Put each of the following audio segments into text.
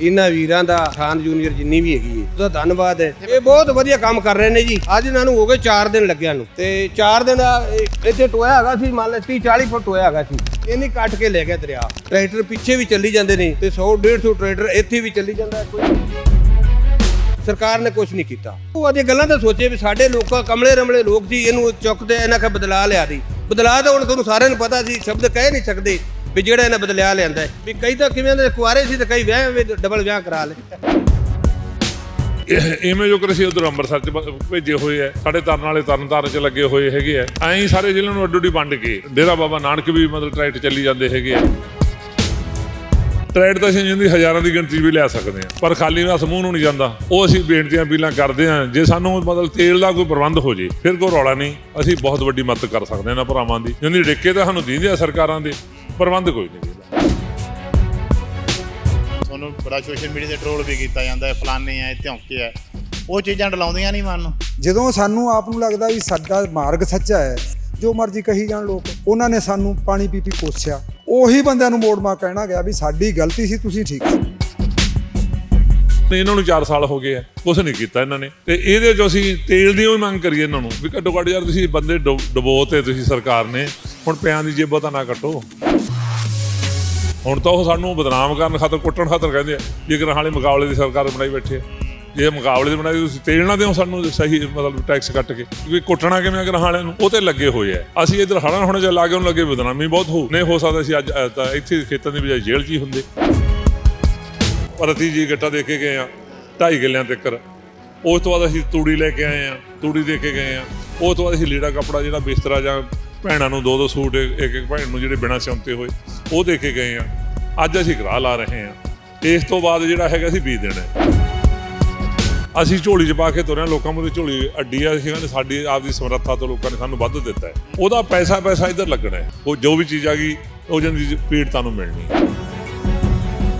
ਇਹਨਾਂ ਵੀਰਾਂ ਦਾ ਖਾਨ ਜੂਨੀਅਰ ਜਿੰਨੀ ਵੀ ਹੈਗੀ ਹੈ, ਉਹਦਾ ਧੰਨਵਾਦ ਹੈ। ਇਹ ਬਹੁਤ ਵਧੀਆ ਕੰਮ ਕਰ ਰਹੇ ਨੇ ਜੀ। ਅੱਜ ਇਹਨਾਂ ਨੂੰ ਹੋ ਗਏ 4 ਦਿਨ ਲੱਗਿਆ ਨੂੰ। ਤੇ 4 ਦਿਨ ਦਾ ਇਹ- ਇੱਥੇ ਟੋਇਆ ਹੈਗਾ ਸੀ, ਮੰਨ ਲੈ 30 40 ਫੁੱਟ ਟੋਇਆ ਹੈਗਾ ਸੀ। ਇਹ ਕੱਟ ਕੇ ਲੈ ਗਿਆ ਦਰਿਆ। ਟਰੈਕਟਰ ਪਿੱਛੇ ਵੀ ਚੱਲੀ ਜਾਂਦੇ ਨੇ ਤੇ 100 150 ਟਰੈਕਟਰ ਇੱਥੇ ਵੀ ਚੱਲੀ ਜਾਂਦਾ ਹੈ। ਕੋਈ। ਸਰਕਾਰ ਨੇ ਕੁਝ ਨਹੀਂ ਕੀਤਾ। ਉਹ ਅਜੇ ਗੱਲਾਂ ਤਾਂ ਸੋਚੇ ਵੀ ਸਾਡੇ ਲੋਕਾਂ, ਕਮਲੇ ਰਮਲੇ ਲੋਕ ਜੀ, ਇਹਨੂੰ ਚੁੱਕਦੇ ਇਹਨਾਂ ਕਾ ਬਦਲਾ ਲਿਆ ਦੀ। ਬਦਲਾ ਤਾਂ ਹੁਣ ਤੁਹਾਨੂੰ ਸਾਰਿਆਂ ਨੂੰ ਪਤਾ ਸੀ, ਸ਼ਬਦ ਕਹਿ ਨਹੀਂ ਸਕਦੇ। ਵੀ ਜਿਹੜਾ ਇਹਨਾਂ ਬਦਲਿਆ ਲਿਆਂਦਾ ਵੀ ਕਈ ਤਾਂ ਕਿਵੇਂ ਦੇ ਕੁਆਰੇ ਸੀ ਤੇ ਕਈ ਵਿਆਹ ਡਬਲ ਵਿਆਹ ਕਰਾ ਲਏ। ਇਵੇਂ ਜੋ ਕਰ ਅਸੀਂ ਉਧਰ ਅੰਮ੍ਰਿਤਸਰ ਚ ਭੇਜੇ ਹੋਏ ਐ ਸਾਡੇ ਤਰਨ ਵਾਲੇ ਤਰਨ ਤਾਰਨ ਚ ਲੱਗੇ ਹੋਏ ਹੈਗੇ ਐ ਐਂ ਸਾਰੇ ਜ਼ਿਲ੍ਹਿਆਂ ਨੂੰ ਅੱਡੋ ਅੱਡੀ ਵੰਡ ਕੇ ਡੇਰਾ ਬਾਬਾ ਨਾਨਕ ਵੀ ਮਤਲਬ ਟਰੈਕਟ ਚੱਲੀ ਜਾਂਦੇ ਹੈਗੇ ਐ ਟਰੈਕਟ ਤਾਂ ਅਸੀਂ ਜਿੰਦੀ ਹਜ਼ਾਰਾਂ ਦੀ ਗਿਣਤੀ ਵੀ ਲੈ ਸਕਦੇ ਆ। ਪਰ ਖਾਲੀ ਨਾਲ ਸਮੂਹ ਨੂੰ ਨਹੀਂ ਜਾਂਦਾ। ਉਹ ਅਸੀਂ ਬੇਨਤੀਆਂ ਅਪੀਲਾਂ ਕਰਦੇ ਆ, ਜੇ ਸਾਨੂੰ ਮਤਲਬ ਤੇਲ ਦਾ ਕੋਈ ਪ੍ਰਬੰਧ ਹੋ ਜੇ, ਫਿਰ ਕੋਈ ਰੌਲਾ ਨਹੀਂ। ਅਸੀਂ ਬਹੁਤ ਵੱਡੀ ਮਦਦ ਕਰ ਸਕਦੇ ਆ ਇਹਨਾਂ ਭਰਾਵਾਂ ਦੀ। ਜਿੰਦੀ ਡਿੱਕੇ ਤਾਂ ਸਾਨੂੰ ਦਿੰਦੇ ਆ ਸਰਕਾਰਾਂ ਦੇ। ਪ੍ਰਬੰਧ ਕੋਈ ਨਹੀਂ ਦਿੰਦਾ ਤੁਹਾਨੂੰ ਬੜਾ ਸੋਸ਼ਲ ਮੀਡੀਆ ਤੇ ਟ੍ਰੋਲ ਵੀ ਕੀਤਾ ਜਾਂਦਾ ਹੈ ਫਲਾਣੇ ਆ ਧੌਂਕੇ ਆ। ਉਹ ਚੀਜ਼ਾਂ ਡਲਾਉਂਦੀਆਂ ਨਹੀਂ ਮਨ ਨੂੰ। ਜਦੋਂ ਸਾਨੂੰ ਆਪ ਨੂੰ ਲੱਗਦਾ ਵੀ ਸਾਡਾ ਮਾਰਗ ਸੱਚਾ ਹੈ ਜੋ ਮਰਜ਼ੀ ਕਹੀ ਜਾਣ ਲੋਕ ਉਹਨਾਂ ਨੇ ਸਾਨੂੰ ਪਾਣੀ ਪੀ ਪੀ ਕੋਸਿਆ ਉਹੀ ਬੰਦਿਆਂ ਨੂੰ ਮੋੜ ਮਾ ਕਹਿਣਾ ਗਿਆ ਵੀ ਸਾਡੀ ਗਲਤੀ ਸੀ ਤੁਸੀਂ ਠੀਕ ਸੀ। ਤੇ ਇਹਨਾਂ ਨੂੰ 4 ਸਾਲ ਹੋ ਗਏ ਆ ਕੁਝ ਨਹੀਂ ਕੀਤਾ ਇਹਨਾਂ ਨੇ। ਤੇ ਇਹਦੇ ਜੋ ਅਸੀਂ ਤੇਲ ਦੀ ਉਹ ਮੰਗ ਕਰੀਏ ਇਹਨਾਂ ਨੂੰ ਵੀ ਘੱਟੋ ਘੱਟ ਯਾਰ ਤੁਸੀਂ ਬੰਦੇ ਡੁਬ- ਡੁਬੋ ਤੇ ਤੁਸੀਂ ਸਰਕਾਰ ਨੇ ਹੁਣ ਪਿਆਂ ਦੀ ਜੇਬਾਂ ਤਾਂ ਨਾ ਕੱਟੋ। ਹੁਣ ਤਾਂ ਉਹ ਸਾਨੂੰ ਬਦਨਾਮ ਕਰਨ ਖਾਤਰ, ਕੁੱਟਣ ਖਾਤਰ ਕਹਿੰਦੇ ਆ ਜੇਕਰ ਹਾਲੇ ਮੁਕਾਬਲੇ ਦੀ ਸਰਕਾਰ ਬਣਾਈ ਬੈਠੇ ਆ। ਜੇ ਮੁਕਾਬਲੇ ਦੀ ਬਣਾਈ, ਤੁਸੀਂ ਤੇਲ ਨਾ ਦਿਓ ਸਾਨੂੰ ਸਹੀ ਮਤਲਬ ਟੈਕਸ ਕੱਟ ਕੇ। ਕਿਉਂਕਿ ਕੁੱਟਣਾ ਕਿਵੇਂ ਅਗਰ ਹਾਲਿਆਂ ਨੂੰ? ਉਹ ਤੇ ਲੱਗੇ ਹੋਏ ਆ। ਅਸੀਂ ਇਧਰ ਹੜਾਂ ਹੁਣ ਜੇ ਲਾਗੇ ਉਹਨੂੰ ਲੱਗੇ ਬਦਨਾਮੀ ਬਹੁਤ ਹੋ। ਨਹੀਂ, ਹੋ ਸਕਦਾ ਸੀ ਅੱਜ ਤਾਂ ਇੱਥੇ ਖੇਤਾਂ ਦੀ ਬਜਾਏ ਜੇਲ੍ਹ 'ਚ ਹੀ ਹੁੰਦੇ। ਪ੍ਰਤੀ ਜੀ ਗੱਟਾ ਦੇ ਕੇ ਗਏ ਆ, ਢਾਈ ਕਿੱਲਿਆਂ ਤੱਕਰ ਉਸ ਤੋਂ ਬਾਅਦ ਅਸੀਂ ਤੂੜੀ ਲੈ ਕੇ ਆਏ ਆ, ਤੂੜੀ ਦੇ ਕੇ ਗਏ ਆ। ਉਸ ਤੋਂ ਬਾਅਦ ਅਸੀਂ ਲੀੜਾ ਕੱਪੜਾ ਜਿਹੜਾ ਬਿਸਤਰਾ ਜਾਂ ਭੈਣਾਂ ਨੂੰ ਦੋ ਦੋ ਸੂਟ, ਇੱਕ ਇੱਕ ਭੈਣ ਨੂੰ ਜਿਹੜੇ ਬਿਨਾਂ ਸਿਉਂਤੇ ਹੋਏ, ਉਹ ਦੇ ਕੇ ਗਏ ਆ। ਅੱਜ ਅਸੀਂ ਗਰਾਹ ਲਾ ਰਹੇ ਆ। ਇਸ ਤੋਂ ਬਾਅਦ ਜਿਹੜਾ ਹੈਗਾ ਅਸੀਂ ਬੀਜ ਦੇਣਾ ਅਸੀਂ ਝੋਲੀ 'ਚ ਪਾ ਕੇ ਤੁਰਿਆ, ਲੋਕਾਂ ਮੂਹਰੇ ਝੋਲੀ ਅੱਡੀ ਆ, ਅਸੀਂ ਕਹਿੰਦੇ ਸਾਡੀ ਆਪਦੀ ਸਮਰੱਥਾ ਤੋਂ ਲੋਕਾਂ ਨੇ ਸਾਨੂੰ ਵੱਧ ਦਿੱਤਾ ਹੈ। ਉਹਦਾ ਪੈਸਾ ਪੈਸਾ ਇੱਧਰ ਲੱਗਣਾ ਹੈ। ਉਹ ਜੋ ਵੀ ਚੀਜ਼ ਆ ਗਈ, ਉਹ ਜੰਦੀ ਪੀੜਤਾਂ ਨੂੰ ਮਿਲਣੀ ਹੈ।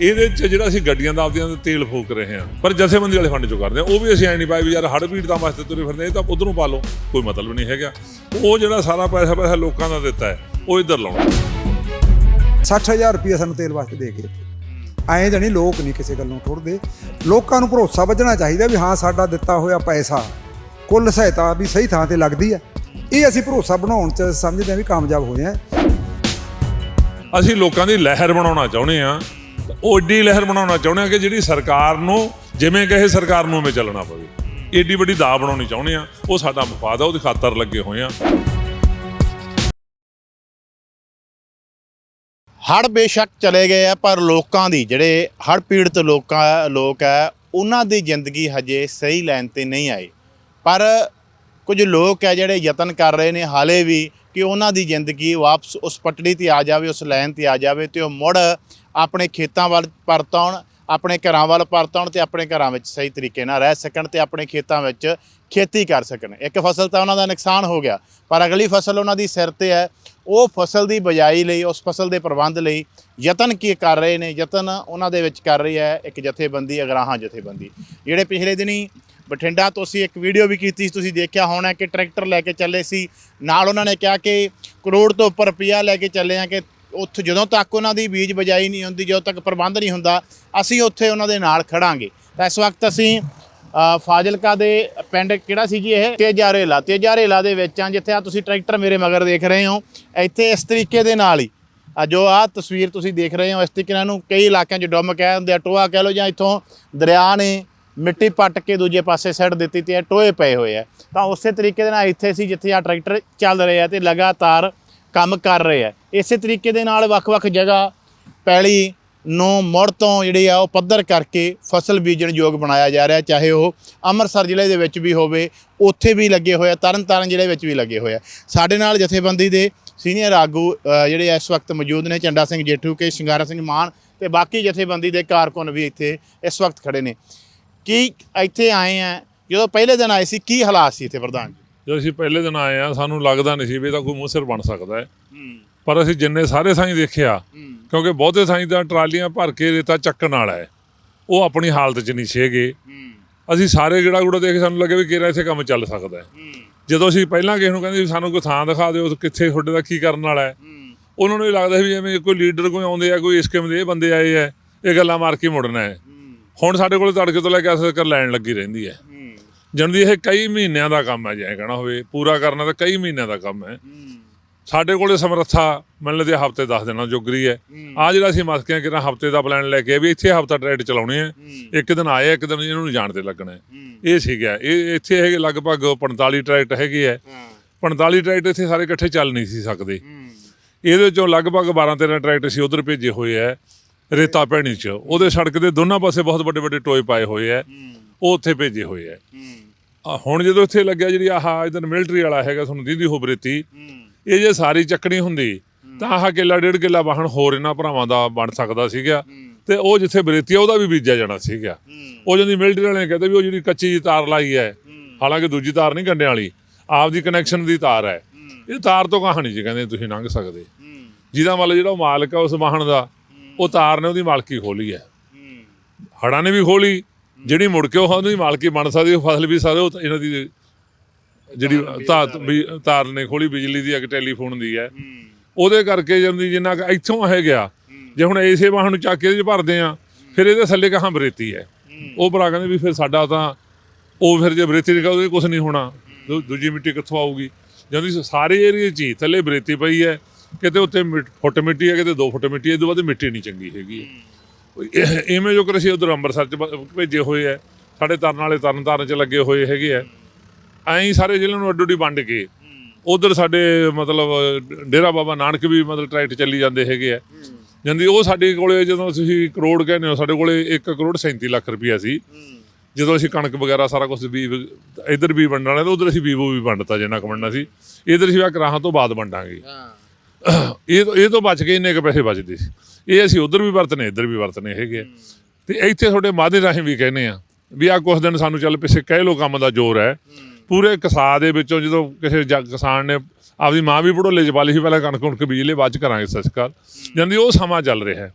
ਇਹਦੇ ਚ ਜਿਹੜਾ ਅਸੀਂ ਗੱਡੀਆਂ ਦਾ ਆਪਦੀਆਂ ਦਾ ਤੇਲ ਫੂਕ ਰਹੇ ਹਾਂ ਪਰ ਜਥੇਬੰਦੀ ਵਾਲੇ ਫੰਡ ਚੋਂ ਕਰਦੇ ਹਾਂ। ਉਹ ਵੀ ਅਸੀਂ ਐ ਨਹੀਂ ਪਾਏ ਵੀ ਯਾਰ ਹੜ ਪੀੜਤਾਂ ਵਾਸਤੇ ਤੁਰੇ ਫਿਰਦੇ ਇਹ ਤਾਂ ਉਧਰੋਂ ਪਾ ਲਓ ਕੋਈ ਮਤਲਬ ਨਹੀਂ ਹੈਗਾ। ਉਹ ਜਿਹੜਾ ਸਾਰਾ ਪੈਸਾ ਪੈਸਾ ਲੋਕਾਂ ਦਾ ਦਿੱਤਾ ਹੈ ਉਹ ਇੱਧਰ ਲਾਉਣਾ। 60000 ਰੁਪਏ ਸਾਨੂੰ ਤੇਲ ਵਾਸਤੇ ਦੇ ਗਏ ਐਂ ਜਣੀ ਲੋਕ ਨਹੀਂ ਕਿਸੇ ਗੱਲੋਂ ਠੁਰਦੇ ਲੋਕਾਂ ਨੂੰ ਭਰੋਸਾ ਵੱਜਣਾ ਚਾਹੀਦਾ ਵੀ ਹਾਂ ਸਾਡਾ ਦਿੱਤਾ ਹੋਇਆ ਪੈਸਾ ਕੁੱਲ ਸਹਾਇਤਾ ਵੀ ਸਹੀ ਥਾਂ ਤੇ ਲੱਗਦੀ ਹੈ। ਇਹ ਅਸੀਂ ਭਰੋਸਾ ਬਣਾਉਣ ਚ ਸਮਝਦੇ ਹਾਂ ਵੀ ਕਾਮਯਾਬ ਹੋਏ ਹਾਂ। ਅਸੀਂ ਲੋਕਾਂ ਦੀ ਲਹਿਰ ਬਣਾਉਣਾ ਚਾਹੁੰਦੇ ਆ ਉਹ ਏਡੀ ਲਹਿਰ ਬਣਾਉਣਾ ਚਾਹੁੰਦੇ ਆ ਕਿ ਜਿਹੜੀ ਸਰਕਾਰ ਨੂੰ, ਜਿਵੇਂ ਕਹੇ ਸਰਕਾਰ ਨੂੰ ਉਵੇਂ ਚੱਲਣਾ ਪਵੇ। ਏਡੀ ਵੱਡੀ ਦਾ ਬਣਾਉਣੀ ਚਾਹੁੰਦੇ ਆ, ਉਹ ਸਾਡਾ ਮਫਾਦ ਆ, ਉਹਦੀ ਖਾਤਰ ਲੱਗੇ ਹੋਏ ਆ। ਹੜ ਬੇਸ਼ੱਕ ਚਲੇ ਗਏ ਆ, ਪਰ ਲੋਕਾਂ ਦੀ, ਜਿਹੜੇ ਹੜ ਪੀੜਤ ਲੋਕਾਂ, ਲੋਕ ਹੈ ਉਹਨਾਂ ਦੀ ਜ਼ਿੰਦਗੀ ਹਜੇ ਸਹੀ ਲਾਈਨ ਤੇ ਨਹੀਂ ਆਈ। ਪਰ ਕੁਝ ਲੋਕ ਹੈ ਜਿਹੜੇ ਯਤਨ ਕਰ ਰਹੇ ਨੇ, ਹਾਲੇ ਵੀ ਕਿ ਉਹਨਾਂ ਦੀ ਜ਼ਿੰਦਗੀ ਵਾਪਸ ਉਸ ਪਟੜੀ ਤੇ ਆ ਜਾਵੇ, ਉਸ ਲਾਈਨ ਤੇ ਆ ਜਾਵੇ ਤੇ ਉਹ ਮੁੜ ਆਪਣੇ ਖੇਤਾਂ ਵੱਲ ਪਰਤ ਆਉਣ ਆਪਣੇ ਘਰਾਂ ਵੱਲ ਪਰਤ ਆਉਣ ਤੇ ਆਪਣੇ ਘਰਾਂ ਵਿੱਚ ਸਹੀ ਤਰੀਕੇ ਨਾਲ ਰਹਿ ਸਕਣ ਤੇ ਆਪਣੇ ਖੇਤਾਂ ਵਿੱਚ ਖੇਤੀ ਕਰ ਸਕਣ। ਇੱਕ ਫਸਲ ਤਾਂ ਉਹਨਾਂ ਦਾ ਨੁਕਸਾਨ ਹੋ ਗਿਆ, ਪਰ ਅਗਲੀ ਫਸਲ ਉਹਨਾਂ ਦੀ ਸਿਰ ਤੇ ਹੈ। ਉਹ ਫਸਲ ਦੀ ਬਜਾਈ ਲਈ, ਉਸ ਫਸਲ ਦੇ ਪ੍ਰਬੰਧ ਲਈ ਯਤਨ ਕੀ ਕਰ ਰਹੇ ਨੇ? ਯਤਨ ਉਹਨਾਂ ਦੇ ਵਿੱਚ ਕਰ ਰਹੀ ਹੈ ਇੱਕ ਜਥੇਬੰਦੀ, ਅਗਰਾਹਾਂ ਜਥੇਬੰਦੀ। ਜਿਹੜੇ ਪਿਛਲੇ ਦਿਨੀ ਬਠਿੰਡਾ ਤੋਂ ਅਸੀਂ ਇੱਕ ਵੀਡੀਓ ਵੀ ਕੀਤੀ ਸੀ, ਤੁਸੀਂ ਦੇਖਿਆ ਹੋਣਾ ਕਿ ਟਰੈਕਟਰ ਲੈ ਕੇ ਚੱਲੇ ਸੀ। ਨਾਲ ਉਹਨਾਂ ਨੇ ਕਿਹਾ ਕਿ ਕਰੋੜ ਤੋਂ ਉੱਪਰ ਰੁਪਈਆ ਲੈ ਕੇ ਚੱਲੇ ਆ ਕਿ ਉੱਥੇ ਜਦੋਂ ਤੱਕ ਉਹਨਾਂ ਦੀ ਬੀਜ ਬਜਾਈ ਨਹੀਂ ਹੁੰਦੀ, ਜਦੋਂ ਤੱਕ ਪ੍ਰਬੰਧ ਨਹੀਂ ਹੁੰਦਾ, ਅਸੀਂ ਉੱਥੇ ਉਹਨਾਂ ਦੇ ਨਾਲ ਖੜਾਂਗੇ। ਤਾਂ ਇਸ ਵਕਤ ਅਸੀਂ ਫਾਜ਼ਿਲਕਾ ਦੇ ਪਿੰਡ ਕਿਹੜਾ ਸੀ ਜੀ ਇਹ? ਤੇਜਾਰੇਲਾ ਤੇਜਾਰੇਲਾ ਦੇ ਵਿੱਚ ਆ ਜਿੱਥੇ ਆ ਤੁਸੀਂ ਟਰੈਕਟਰ ਮੇਰੇ ਮਗਰ ਦੇਖ ਰਹੇ ਹੋ। ਇੱਥੇ ਇਸ ਤਰੀਕੇ ਦੇ ਨਾਲ ਹੀ, ਆ ਜੋ ਆ ਤਸਵੀਰ ਤੁਸੀਂ ਦੇਖ ਰਹੇ ਹੋ, ਇਸ ਤਰੀਕੇ ਨਾਲ ਇਹਨੂੰ ਕਈ ਇਲਾਕਿਆਂ 'ਚ ਡੁੰਮ ਕਹਿ ਹੁੰਦੇ ਆ, ਟੋਆ ਕਹਿ ਲਓ ਜਾਂ ਇੱਥੋਂ ਦਰਿਆ ਨੇ ਮਿੱਟੀ ਪੱਟ ਕੇ ਦੂਜੇ ਪਾਸੇ ਸੱਟ ਦਿੱਤੀ ਤੇ ਇਹ ਟੋਏ ਪਏ ਹੋਏ ਆ। ਤਾਂ ਉਸੇ ਤਰੀਕੇ ਦੇ ਨਾਲ ਇੱਥੇ ਸੀ ਜਿੱਥੇ ਆ ਟਰੈਕਟਰ ਚੱਲ ਰਹੇ ਆ ਤੇ ਲਗਾਤਾਰ ਕੰਮ ਕਰ ਰਹੇ ਆ। ਇਸੇ ਤਰੀਕੇ ਦੇ ਨਾਲ ਵੱਖ-ਵੱਖ ਜਗ੍ਹਾ ਪੈਲੀ ਨੂੰ ਮੁੜ ਤੋਂ ਜਿਹੜੀ ਆ ਉਹ ਪੱਧਰ ਕਰਕੇ ਫਸਲ ਬੀਜਣ ਯੋਗ ਬਣਾਇਆ ਜਾ ਰਿਹਾ ਚਾਹੇ ਉਹ ਅੰਮ੍ਰਿਤਸਰ ਜ਼ਿਲ੍ਹੇ ਦੇ ਵਿੱਚ ਵੀ ਹੋਵੇ ਉੱਥੇ ਵੀ ਲੱਗੇ ਹੋਏ ਆ ਤਰਨਤਾਰਨ ਜ਼ਿਲ੍ਹੇ ਵਿੱਚ ਵੀ ਲੱਗੇ ਹੋਏ ਆ। ਸਾਡੇ ਨਾਲ ਜਥੇਬੰਦੀ ਦੇ ਸੀਨੀਅਰ ਆਗੂ ਅ, ਜਿਹੜੇ ਇਸ ਵਕਤ ਮੌਜੂਦ ਨੇ ਝੰਡਾ ਸਿੰਘ ਜੇਠੂ ਕੇ ਸ਼ਿੰਗਾਰਾ ਸਿੰਘ ਮਾਨ ਤੇ ਬਾਕੀ ਜਥੇਬੰਦੀ ਦੇ ਕਾਰਕੁਨ ਵੀ ਇੱਥੇ ਇਸ ਵਕਤ ਖੜੇ ਨੇ। ਕੀ ਇੱਥੇ ਆਏ ਆ? ਜਦੋਂ ਪਹਿਲੇ ਦਿਨ ਆਏ ਸੀ ਕੀ ਹਾਲਾਤ ਸੀ ਇੱਥੇ ਪ੍ਰਧਾਨ ਜੀ? ਜਦੋਂ ਅਸੀਂ ਪਹਿਲੇ ਦਿਨ ਆਏ ਆ ਸਾਨੂੰ ਲੱਗਦਾ ਨਹੀਂ ਸੀ ਵੀ ਇਹਦਾ ਕੋਈ ਮੂੰਹ ਸਿਰ ਬਣ ਸਕਦਾ ਹੈ। ਪਰ ਅਸੀਂ ਜਿੰਨੇ ਸਾਰੇ ਥਾਈਂ ਦੇਖਿਆ ਕਿਉਂਕਿ ਬਹੁਤੇ ਥਾਈਂ ਤਾਂ ਟਰਾਲੀਆਂ ਭਰ ਕੇ ਰੇਤਾ ਚੱਕਣ ਵਾਲਾ ਹੈ। ਉਹ ਆਪਣੀ ਹਾਲਤ 'ਚ ਨਹੀਂ ਸੀਗੇ। ਅਸੀਂ ਸਾਰੇ ਗੇੜਾ ਗੂੜਾ ਦੇਖ ਸਾਨੂੰ ਲੱਗਿਆ ਵੀ ਕਿਹੜਾ ਇੱਥੇ ਕੰਮ ਚੱਲ ਸਕਦਾ ਹੈ। ਜਦੋਂ ਅਸੀਂ ਪਹਿਲਾਂ ਕਿਸੇ ਨੂੰ ਕਹਿੰਦੇ ਸਾਨੂੰ ਕੋਈ ਥਾਂ ਦਿਖਾ ਦਿਓ ਕਿੱਥੇ ਤੁਹਾਡੇ ਦਾ ਕੀ ਕਰਨ ਵਾਲਾ ਹੈ। ਉਹਨਾਂ ਨੂੰ ਇਹ ਲੱਗਦਾ ਸੀ ਵੀ ਐਵੇਂ ਕੋਈ ਲੀਡਰ ਕੋਈ ਆਉਂਦੇ ਆ ਕੋਈ ਇਸ ਕਿਸਮ ਦੇ ਇਹ ਬੰਦੇ ਆਏ ਆ ਇਹ ਗੱਲਾਂ ਮਾਰ ਕੇ ਮੁੜਨਾ ਹੈ। ਹੁਣ ਸਾਡੇ ਕੋਲ ਤੜਕੇ ਤੋਂ ਲੈ ਕੇ ਅਸਰ ਕਰ ਲੈਣ ਲੱਗੀ ਰਹਿੰਦੀ ਹੈ। ਜਣ ਦੀ ਇਹ ਕਈ ਮਹੀਨਿਆਂ ਦਾ ਕੰਮ ਹੈ ਜੇ ਕਹਿਣਾ ਹੋਵੇ, ਪੂਰਾ ਕਰਨਾ ਤਾਂ ਕਈ ਮਹੀਨਿਆਂ ਦਾ ਕੰਮ ਹੈ। ਸਾਡੇ ਕੋਲੇ ਸਮਰੱਥਾ ਮੈਨੂੰ ਲੱਗਦਾ ਹਫ਼ਤੇ 10 ਦਿਨਾਂ ਜੋਗਰੀ ਹੈ। ਆ ਜਿਹੜਾ ਅਸੀਂ ਮਸਕਿਆਂ ਕਿਰਾਂ ਹਫ਼ਤੇ ਦਾ ਪਲਾਨ ਲੈ ਕੇ ਵੀ ਇੱਥੇ ਹਫਤਾ ਟਰੈਕਟ ਚਲਾਉਣੇ ਆ। ਇੱਕ ਦਿਨ ਆਏ, ਇੱਕ ਦਿਨ ਇਹਨਾਂ ਨੂੰ ਜਾਣ ਤੇ ਲੱਗਣਾ ਇਹ ਸੀਗਾ। ਇਹ ਇੱਥੇ ਹੈਗੇ ਲਗਭਗ 45 ਟਰੈਕਟ ਹੈਗੇ ਆ। 45 ਟਰੈਕਟ ਇੱਥੇ ਸਾਰੇ ਇਕੱਠੇ ਚੱਲ ਨਹੀਂ ਸੀ ਸਕਦੇ। ਇਹਦੇ ਵਿੱਚੋਂ ਲਗਭਗ 12 13 ਟਰੈਕਟ ਅਸੀਂ ਉਧਰ ਭੇਜੇ ਹੋਏ ਆ। ਰੇਤਾ ਭੈਣੀ ਚ। ਉਹਦੇ ਸੜਕ ਦੇ ਦੋਨਾਂ ਪਾਸੇ ਬਹੁਤ ਵੱਡੇ ਵੱਡੇ ਟੋਏ ਪਾਏ ਹੋਏ ਆ ਉਹ ਉੱਥੇ ਭੇਜੇ ਹੋਏ ਆ ਆ ਹੁਣ ਜਦੋਂ ਇੱਥੇ ਲੱਗਿਆ ਜਿਹੜੀ ਆਹ ਇਧਰ ਮਿਲਟਰੀ ਵਾਲਾ ਹੈਗਾ ਤੁਹਾਨੂੰ ਦੀਦੀ ਹੋ ਬਰੇਤੀ ਇਹ ਜੇ ਸਾਰੀ ਚੱਕਣੀ ਹੁੰਦੀ ਤਾਂ ਆਹ ਕਿੱਲਾ ਡੇਢ ਕਿੱਲਾ ਵਾਹਣ ਹੋਰ ਇਹਨਾਂ ਭਰਾਵਾਂ ਦਾ ਬਣ ਸਕਦਾ ਸੀਗਾ। ਤੇ ਉਹ ਜਿੱਥੇ ਬਰੇਤੀ ਆ ਉਹਦਾ ਵੀ ਬੀਜਿਆ ਜਾਣਾ ਸੀਗਾ। ਉਹ ਜਾਂਦੀ ਮਿਲਟਰੀ ਵਾਲੇ ਕਹਿੰਦੇ ਵੀ ਉਹ ਜਿਹੜੀ ਕੱਚੀ ਤਾਰ ਲਾਈ ਹੈ। ਹਾਲਾਂਕਿ ਦੂਜੀ ਤਾਰ ਨਹੀਂ ਕੰਡਿਆਂ ਵਾਲੀ ਆਪਦੀ ਕਨੈਕਸ਼ਨ ਦੀ ਤਾਰ ਹੈ। ਇਹ ਤਾਰ ਤੋਂ ਕਹਾਣੀ ਜੀ ਕਹਿੰਦੇ ਤੁਸੀਂ ਲੰਘ ਸਕਦੇ। ਜਿਹਦਾ ਮਤਲਬ ਜਿਹੜਾ ਉਹ ਮਾਲਕ ਹੈ ਉਸ ਵਾਹਣ ਦਾ ਉਹ ਤਾਰ ਨੇ ਉਹਦੀ ਮਾਲਕੀ ਖੋਲੀ ਹੈ। ਹੜਾਂ ਨੇ ਵੀ ਖੋਲੀ ਜਿਹੜੀ ਮੁੜ ਕੇ ਉਹ ਉਹਦੀ ਮਾਲਕੀ ਬਣ ਸਕਦੀ ਉਹ ਫਸਲ ਵੀ ਸਾਰੇ ਇਹਨਾਂ ਦੀ ਜਿਹੜੀ ਤਾਰ ਵੀ ਤਾਰ ਨੇ ਖੋਲੀ ਬਿਜਲੀ ਦੀ ਇੱਕ ਟੈਲੀਫੋਨ ਦੀ ਹੈ। ਉਹਦੇ ਕਰਕੇ ਜਾਂਦੀ ਜਿੰਨਾ ਕੁ ਇੱਥੋਂ ਹੈ ਗਿਆ ਜੇ ਹੁਣ ਇਸੇ ਵਾਹਨ ਨੂੰ ਚੱਕ ਕੇ ਭਰਦੇ ਆ ਫਿਰ ਇਹਦੇ ਥੱਲੇ ਕਹਾਂ ਬਰੇਤੀ ਹੈ। ਉਹ ਭਰਾ ਕਹਿੰਦੇ ਵੀ ਫਿਰ ਸਾਡਾ ਤਾਂ ਉਹ ਫਿਰ ਜੇ ਬਰੇਤੀ ਨਿਕਲ ਉਹਦੇ ਕੁਝ ਨਹੀਂ ਹੋਣਾ ਦੂਜੀ ਮਿੱਟੀ ਕਿੱਥੋਂ ਆਊਗੀ? ਜਦੋਂ ਸਾਰੇ ਏਰੀਏ 'ਚ ਥੱਲੇ ਬਰੇਤੀ ਪਈ ਹੈ। ਕਿਤੇ ਉੱਤੇ ਮਿੱਟ- ਫੁੱਟ ਮਿੱਟੀ ਹੈ, ਕਿਤੇ 2 ਫੁੱਟ ਮਿੱਟੀ ਹੈ ਇਹ ਤੋਂ ਵੱਧ ਮਿੱਟੀ ਨਹੀਂ ਚੰਗੀ ਹੈਗੀ। ਇਹ- ਇਵੇਂ ਜੋ ਕਰ ਅਸੀਂ ਉਧਰ ਅੰਮ੍ਰਿਤਸਰ ਚ ਭੇਜੇ ਹੋਏ ਆ, ਸਾਡੇ ਤਰਨ ਵਾਲੇ ਤਰਨ ਤਾਰਨ ਚ ਲੱਗੇ ਹੋਏ ਹੈਗੇ ਆ। ਐਂ ਸਾਰੇ ਜ਼ਿਲ੍ਹਿਆਂ ਨੂੰ ਅੱਡੋ ਅੱਡੀ ਵੰਡ ਕੇ, ਉਧਰ ਸਾਡੇ ਮਤਲਬ ਡੇਰਾ ਬਾਬਾ ਨਾਨਕ ਵੀ ਮਤਲਬ ਟਰੈਕਟ ਚੱਲੀ ਜਾਂਦੇ ਹੈਗੇ ਆ। ਜਾਂਦੀ, ਉਹ ਸਾਡੇ ਕੋਲੇ ਜਦੋਂ ਤੁਸੀਂ ਕਰੋੜ ਕਹਿੰਦੇ ਹੋ, ਸਾਡੇ ਕੋਲੇ 1 ਕਰੋੜ 37 ਲੱਖ ਰੁਪਇਆ ਸੀ। ਜਦੋਂ ਅਸੀਂ ਕਣਕ ਵਗੈਰਾ ਸਾਰਾ ਕੁਝ ਵੀ ਇਧਰ ਵੀ ਵੰਡਣਾ ਤੇ ਉਧਰ ਅਸੀਂ ਵੀਵੋ ਵੀ ਵੰਡਤਾ, ਜਿੰਨਾ ਕੁ ਵੰਡਣਾ ਸੀ। ਇਧਰ ਅਸੀਂ ਆ ਕਰਾਹਾਂ ਤੋਂ ਬਾਅਦ ਵੰਡਾਂਗੇ। ਇਹ ਤੋਂ ਇਹ ਤੋਂ ਬਚ ਕੇ ਇੰਨੇ ਕੁ ਪੈਸੇ ਬਚਦੇ ਸੀ। ਇਹ ਅਸੀਂ ਉਧਰ ਵੀ ਵਰਤਨੇ, ਇੱਧਰ ਵੀ ਵਰਤਨੇ ਹੈਗੇ ਆ। ਤੇ ਇੱਥੇ ਤੁਹਾਡੇ ਮਾਦੇ ਰਾਹੀਂ ਵੀ ਕਹਿੰਦੇ ਆ ਵੀ ਆ ਕੁਝ ਦਿਨ ਸਾਨੂੰ ਚੱਲ ਪਿੱਛੇ ਕਹਿ ਲੋ ਕੰਮ ਦਾ ਜ਼ੋਰ ਹੈ। ਪੂਰੇ ਕਿਸਾ ਦੇ ਵਿੱਚੋਂ ਜਦੋਂ ਕਿਸੇ ਕਿਸਾਨ ਨੇ ਆਪਦੀ ਮਾਂ ਵੀ ਭੜੋਲੇ ਚ ਪਾ ਲਈ ਸੀ, ਪਹਿਲਾਂ ਕਣਕ ਕੁਣਕ ਬੀਜ ਲਈ, ਬਾਅਦ ਚ ਕਰਾਂਗੇ ਸਸਕਾਰ ਜਾਂਦੀ ਉਹ ਸਮਾਂ ਚੱਲ ਰਿਹਾ ਹੈ।